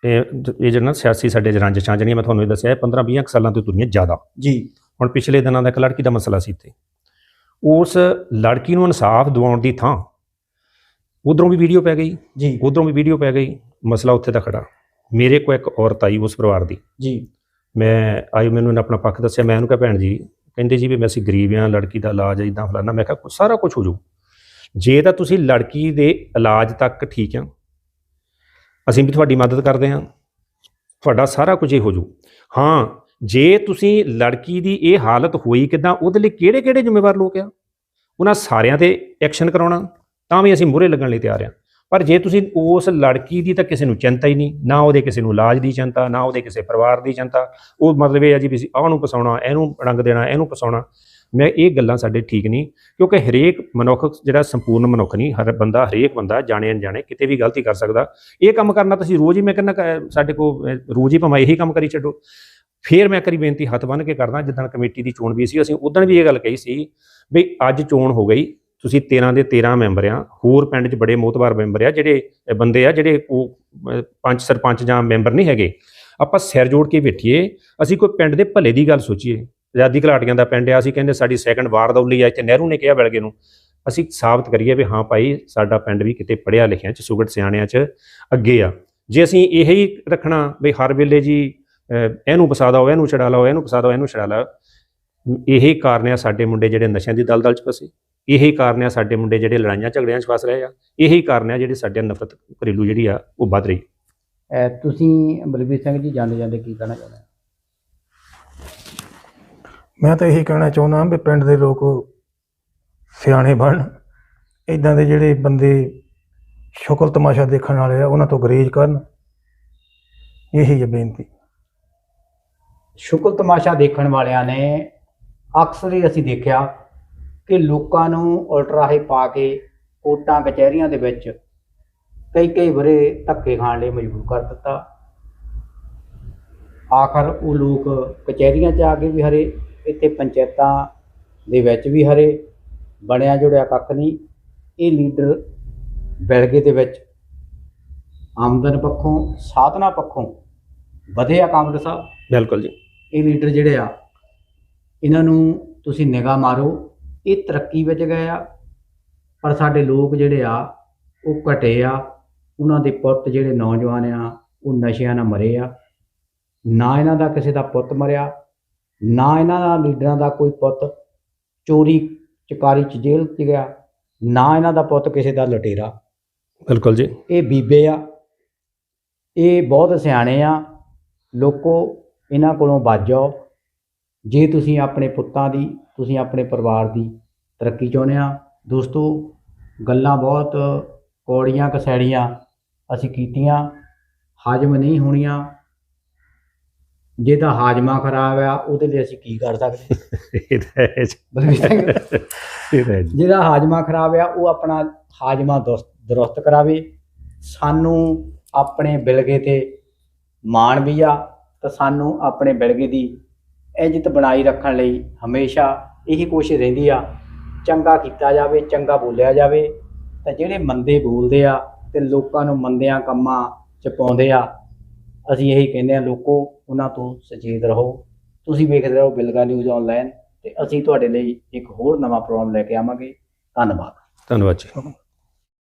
[SPEAKER 2] ਇਹ ਇਹ ਜਿਹੜਾ ਨਾ ਸਿਆਸੀ ਸਾਡੇ ਚ ਰੰਜਿਸ਼ਾਂ ਜਿਹੜੀਆਂ ਮੈਂ ਤੁਹਾਨੂੰ ਇਹ ਦੱਸਿਆ 15 20 ਸਾਲਾਂ ਤੋਂ ਤੁਰੀਆਂ ਜ਼ਿਆਦਾ।
[SPEAKER 1] ਜੀ।
[SPEAKER 2] ਹੁਣ ਪਿਛਲੇ ਦਿਨਾਂ ਦਾ ਇੱਕ ਲੜਕੀ ਦਾ ਮਸਲਾ ਸੀ ਇੱਥੇ। ਉਸ ਲੜਕੀ ਨੂੰ ਇਨਸਾਫ ਦਿਵਾਉਣ ਦੀ ਥਾਂ ਉਧਰੋਂ ਵੀ ਵੀਡੀਓ ਪੈ ਗਈ।
[SPEAKER 1] ਜੀ।
[SPEAKER 2] ਉਧਰੋਂ ਵੀ ਵੀਡੀਓ ਪੈ ਗਈ। ਮਸਲਾ ਉੱਥੇ ਦਾ ਖੜਾ। ਮੇਰੇ ਕੋਲ ਇੱਕ ਔਰਤ ਆਈ ਉਸ ਪਰਿਵਾਰ ਦੀ।
[SPEAKER 1] ਜੀ।
[SPEAKER 2] ਮੈਂ ਆਈ ਮੈਨੂੰ ਇਹਨੇ ਆਪਣਾ ਪੱਖ ਦੱਸਿਆ, ਮੈਂ ਉਹਨੂੰ ਕਿਹਾ, ਭੈਣ ਜੀ, ਕਹਿੰਦੇ ਜੀ ਵੀ ਮੈਂ ਅਸੀਂ ਗਰੀਬ ਹਾਂ, ਲੜਕੀ ਦਾ ਇਲਾਜ ਇਦਾਂ ਫਲਾਨਾ। ਮੈਂ ਕਿਹਾ ਸਾਰਾ ਕੁਝ ਹੋ ਜਾਊ। ਜੇ ਤਾਂ ਤੁਸੀਂ ਲੜਕੀ ਦੇ ਇਲਾਜ ਤੱਕ ਠੀਕ ਆ, ਅਸੀਂ ਵੀ ਤੁਹਾਡੀ ਮਦਦ ਕਰਦੇ ਹਾਂ। ਤੁਹਾਡਾ ਸਾਰਾ ਕੁਝ ਇਹ ਹੋ ਜਾਊ। ਹਾਂ, ਜੇ ਤੁਸੀਂ ਲੜਕੀ ਦੀ ਇਹ ਹਾਲਤ ਹੋਈ ਕਿਦਾਂ, ਉਹਦੇ ਲਈ ਕਿਹੜੇ ਕਿਹੜੇ ਜ਼ਿੰਮੇਵਾਰ ਲੋਕ ਆ? ਉਹਨਾਂ ਸਾਰਿਆਂ ਤੇ ਐਕਸ਼ਨ ਕਰਾਉਣਾ, ਤਾਂ ਵੀ ਅਸੀਂ ਮੂਹਰੇ ਲੱਗਣ ਲਈ ਤਿਆਰ ਆ ਪਰ ਜੇ ਤੁਸੀਂ ਉਸ ਲੜਕੀ ਦੀ ਤਾਂ ਕਿਸੇ ਨੂੰ ਚਿੰਤਾ ਹੀ ਨਹੀਂ, ਨਾ ਉਹਦੇ ਕਿਸੇ ਨੂੰ ਇਲਾਜ ਦੀ ਚਿੰਤਾ, ਨਾ ਉਹਦੇ ਕਿਸੇ ਪਰਿਵਾਰ ਦੀ ਚਿੰਤਾ। ਉਹ ਮਤਲਬ ਇਹ ਆ ਜੀ ਵੀ ਅਸੀਂ ਆਹ ਨੂੰ ਪਸਾਉਣਾ ਇਹਨੂੰ ਰੰਗ ਦੇਣਾ, ਇਹਨੂੰ ਪਸਾਉਣਾ ਮੈਂ ਇਹ ਗੱਲਾਂ ਸਾਡੇ ਠੀਕ ਨਹੀਂ, ਕਿਉਂਕਿ ਹਰੇਕ ਮਨੁੱਖ ਜਿਹੜਾ ਸੰਪੂਰਨ ਮਨੁੱਖ ਨਹੀਂ, ਹਰ ਬੰਦਾ, ਹਰੇਕ ਬੰਦਾ ਜਾਣੇ ਅਣਜਾਣੇ ਕਿਤੇ ਵੀ ਗਲਤੀ ਕਰ ਸਕਦਾ। ਇਹ ਕੰਮ ਕਰਨਾ ਤੁਸੀਂ ਰੋਜ਼ ਹੀ ਮੈਂ ਕਹਿੰਦਾ ਕ- ਸਾਡੇ ਕੋਲ ਰੋਜ਼ ਹੀ ਭਾਵੇਂ ਇਹੀ ਕੰਮ ਕਰੀ ਛੱਡੋ। ਫੇਰ ਮੈਂ ਕਰੀ ਬੇਨਤੀ ਹੱਥ ਬੰਨ੍ਹ ਕੇ ਕਰਦਾ, ਜਿੱਦਣ ਕਮੇਟੀ ਦੀ ਚੋਣ ਵੀ ਸੀ, ਅਸੀਂ ਉਦੋਂ ਵੀ ਇਹ ਗੱਲ ਕਹੀ ਸੀ ਵੀ ਅੱਜ ਚੋਣ ਹੋ ਗਈ। ਤੁਸੀਂ 13 ਦੇ 13 ਮੈਂਬਰ ਆ ਹੋਰ ਪਿੰਡ 'ਚ ਬੜੇ ਮੋਤਬਾਰ ਮੈਂਬਰ ਆ ਜਿਹੜੇ ਬੰਦੇ ਆ ਜਿਹੜੇ ਉਹ ਅਹ, ਪੰਚ ਸਰਪੰਚ ਜਾਂ ਮੈਂਬਰ ਨਹੀਂ ਹੈਗੇ। ਆਪਾਂ ਸਿਰ ਜੋੜ ਕੇ ਬੈਠੀਏ ਅਸੀਂ ਕੋਈ ਪਿੰਡ ਦੇ ਭਲੇ ਦੀ ਗੱਲ ਸੋਚੀਏ। ਆਜ਼ਾਦੀ ਘਲਾਟੀਆਂ ਦਾ ਪਿੰਡ ਆ ਅਸੀਂ ਕਹਿੰਦੇ ਸਾਡੀ ਸੈਕੰਡ ਵਾਰ ਦੌਲੀ ਆ ਇੱਥੇ ਨਹਿਰੂ ਨੇ ਕਿਹਾ ਬਿਲਗੇ ਨੂੰ। ਅਸੀਂ ਸਾਬਤ ਕਰੀਏ ਵੀ ਹਾਂ ਭਾਈ ਸਾਡਾ ਪਿੰਡ ਵੀ ਕਿਤੇ ਪੜਿਆ ਲਿਖਿਆ ਚ ਸੁਗੜ ਸਿਆਣਿਆਂ ਚ ਅੱਗੇ ਆ। ਜੇ ਅਸੀਂ ਇਹੀ ਰੱਖਣਾ ਵੀ ਹਰ ਵੇਲੇ ਜੀ ਇਹਨੂੰ ਫਸਾ ਦਿਓ ਇਹਨੂੰ ਛਡਾ ਲਓ ਇਹਨੂੰ ਫਸਾ ਦਿਓ ਇਹਨੂੰ ਛਡਾ ਲਓ ਇਹੀ ਕਾਰਨ ਆ ਸਾਡੇ ਮੁੰਡੇ ਜਿਹੜੇ ਨਸ਼ਿਆਂ ਦੀ ਦਲਦਲ ਚ ਫਸੇ। ਇਹੀ ਕਾਰਨ ਆ ਸਾਡੇ ਮੁੰਡੇ ਜਿਹੜੇ ਲੜਾਈਆਂ ਝਗੜਿਆਂ ਚ ਫਸ ਰਹੇ ਆ। ਇਹੀ ਕਾਰਨ ਆ ਜਿਹੜੇ ਸਾਡੇ ਨਫ਼ਰਤ ਘਰੇਲੂ ਜਿਹੜੀ ਆ ਉਹ ਵੱਧ ਰਹੀ।
[SPEAKER 1] ਅਹ ਤੁਸੀਂ ਬਲਬੀਰ ਸਿੰਘ ਜੀ ਜਾਂਦੇ ਜਾਂਦੇ ਕੀ ਕਹਿਣਾ ਚਾਹੁੰਦੇ ਹੋ?
[SPEAKER 3] ਮੈਂ ਤਾਂ ਇਹੀ ਕਹਿਣਾ ਚਾਹੁੰਦਾ ਵੀ ਪਿੰਡ ਦੇ ਲੋਕ ਸਿਆਣੇ ਬਣਨ। ਇਦਾਂ ਦੇ ਜਿਹੜੇ ਬੰਦੇ ਸ਼ੁਕਲ ਤਮਾਸ਼ਾ ਦੇਖਣ ਵਾਲੇ ਆ ਉਹਨਾਂ ਤੋਂ ਗਰੇਜ ਕਰਨ। ਇਹੀ ਹੈ ਬੇਨਤੀ।
[SPEAKER 1] ਸ਼ੁਕਲ ਤਮਾਸ਼ਾ ਦੇਖਣ ਵਾਲਿਆਂ ਨੇ ਅਕਸਰ ਹੀ ਅਸੀਂ ਦੇਖਿਆ ਕਿ ਲੋਕਾਂ ਨੂੰ ਉਲਟਰਾਹੇ ਪਾ ਕੇ ਕੋਟਾਂ ਕਚਹਿਰੀਆਂ ਦੇ ਵਿੱਚ ਕਈ ਕਈ ਵਰੇ ਧੱਕੇ ਖਾਣ ਲਈ ਮਜਬੂਰ ਕਰ ਦਿੱਤਾ। ਆਖਰ ਉਹ ਲੋਕ ਕਚਹਿਰੀਆਂ 'ਚ ਆ ਕੇ ਵੀ ਹਰੇ ਇੱਥੇ ਪੰਚਾਇਤਾਂ ਦੇ ਵਿੱਚ ਵੀ ਹਰੇ ਬਣਿਆ ਜੁੜਿਆ ਕੱਖ ਨਹੀਂ। ਇਹ ਲੀਡਰ ਬੈਲਗੇ ਦੇ ਵਿੱਚ ਆਮਦਨ ਪੱਖੋਂ ਸਾਧਨਾ ਪੱਖੋਂ ਵਧਿਆ ਕਾਮਰ ਸਾਹਿਬ
[SPEAKER 2] ਬਿਲਕੁਲ ਜੀ।
[SPEAKER 1] ਇਹ ਲੀਡਰ ਜਿਹੜੇ ਆ ਇਹਨਾਂ ਨੂੰ ਤੁਸੀਂ ਨਿਗਾਹ ਮਾਰੋ ਇਹ ਤਰੱਕੀ ਵਿੱਚ ਗਏ ਆ ਪਰ ਸਾਡੇ ਲੋਕ ਜਿਹੜੇ ਆ ਉਹ ਘਟੇ ਆ। ਉਹਨਾਂ ਦੇ ਪੁੱਤ ਜਿਹੜੇ ਨੌਜਵਾਨ ਆ ਉਹ ਨਸ਼ਿਆਂ ਨਾਲ ਮਰੇ ਆ। ਨਾ ਇਹਨਾਂ ਦਾ ਕਿਸੇ ਦਾ ਪੁੱਤ ਮਰਿਆ ਨਾ ਇਹਨਾਂ ਦਾ ਲੀਡਰਾਂ ਦਾ ਕੋਈ ਪੁੱਤ ਚੋਰੀ ਚਕਾਰੀ ਚ ਜੇਲ੍ਹ ਚ ਗਿਆ ਨਾ ਇਹਨਾਂ ਦਾ ਪੁੱਤ ਕਿਸੇ ਦਾ ਲਟੇਰਾ।
[SPEAKER 2] ਬਿਲਕੁਲ ਜੀ।
[SPEAKER 1] ਇਹ ਬੀਬੇ ਆ ਇਹ ਬਹੁਤ ਸਿਆਣੇ ਆ। ਲੋਕੋ ਇਹਨਾਂ ਕੋਲੋਂ ਬਚ ਜਾਓ ਜੇ ਤੁਸੀਂ ਆਪਣੇ ਪੁੱਤਾਂ ਦੀ ਤੁਸੀਂ ਆਪਣੇ ਪਰਿਵਾਰ ਦੀ ਤਰੱਕੀ ਚਾਹੁੰਦੇ ਆ ਦੋਸਤੋ ਗੱਲਾਂ ਬਹੁਤ ਕੌੜੀਆਂ ਕਸੈੜੀਆਂ ਅਸੀਂ ਕੀਤੀਆਂ ਹਾਜ਼ਮ ਨਹੀਂ ਹੋਣੀਆਂ। ਜੇ ਤਾਂ ਹਾਜ਼ਮਾ ਖਰਾਬ ਆ ਉਹਦੇ ਲਈ ਅਸੀਂ ਕੀ ਕਰ ਸਕਦੇ
[SPEAKER 2] ਇਹ ਤਾਂ ਹੈ
[SPEAKER 1] ਜਿਹਦਾ ਹਾਜ਼ਮਾ ਖਰਾਬ ਆ ਉਹ ਆਪਣਾ ਹਾਜ਼ਮਾ ਦੁਰਸ- ਦਰੁਸਤ ਕਰਾਵੇ। ਸਾਨੂੰ ਆਪਣੇ ਬਿਲਗੇ ਤੇ ਮਾਣ ਵੀ ਆ ਤਾਂ ਸਾਨੂੰ ਆਪਣੇ ਬਿਲਗੇ ਦੀ ਇੱਜ਼ਤ ਬਣਾਈ ਰੱਖਣ ਲਈ ਹਮੇਸ਼ਾ ਇਹੀ ਕੋਸ਼ਿਸ਼ ਰਹਿੰਦੀ ਆ, ਚੰਗਾ ਕੀਤਾ ਜਾਵੇ, ਚੰਗਾ ਬੋਲਿਆ ਜਾਵੇ, ਤਾਂ ਜਿਹੜੇ ਮੰਦੇ ਬੋਲਦੇ ਆ ਤੇ ਲੋਕਾਂ ਨੂੰ ਮੰਦਿਆਂ ਕੰਮਾਂ ਚ ਪਾਉਂਦੇ ਆ, ਅਸੀਂ ਇਹੀ ਕਹਿੰਦੇ ਆ, ਲੋਕੋ, ਉਹਨਾਂ ਤੋਂ ਸੁਚੇਤ ਰਹੋ। ਤੁਸੀਂ ਵੇਖਦੇ ਰਹੋ ਬਿਲਗਾ ਨਿਊਜ਼ ਆਨਲਾਈਨ ਤੇ ਅਸੀਂ ਤੁਹਾਡੇ ਲਈ ਇੱਕ ਹੋਰ ਨਵਾਂ ਪ੍ਰੋਗਰਾਮ ਲੈ ਕੇ ਆਵਾਂਗੇ। ਧੰਨਵਾਦ।
[SPEAKER 2] ਧੰਨਵਾਦ ਜੀ।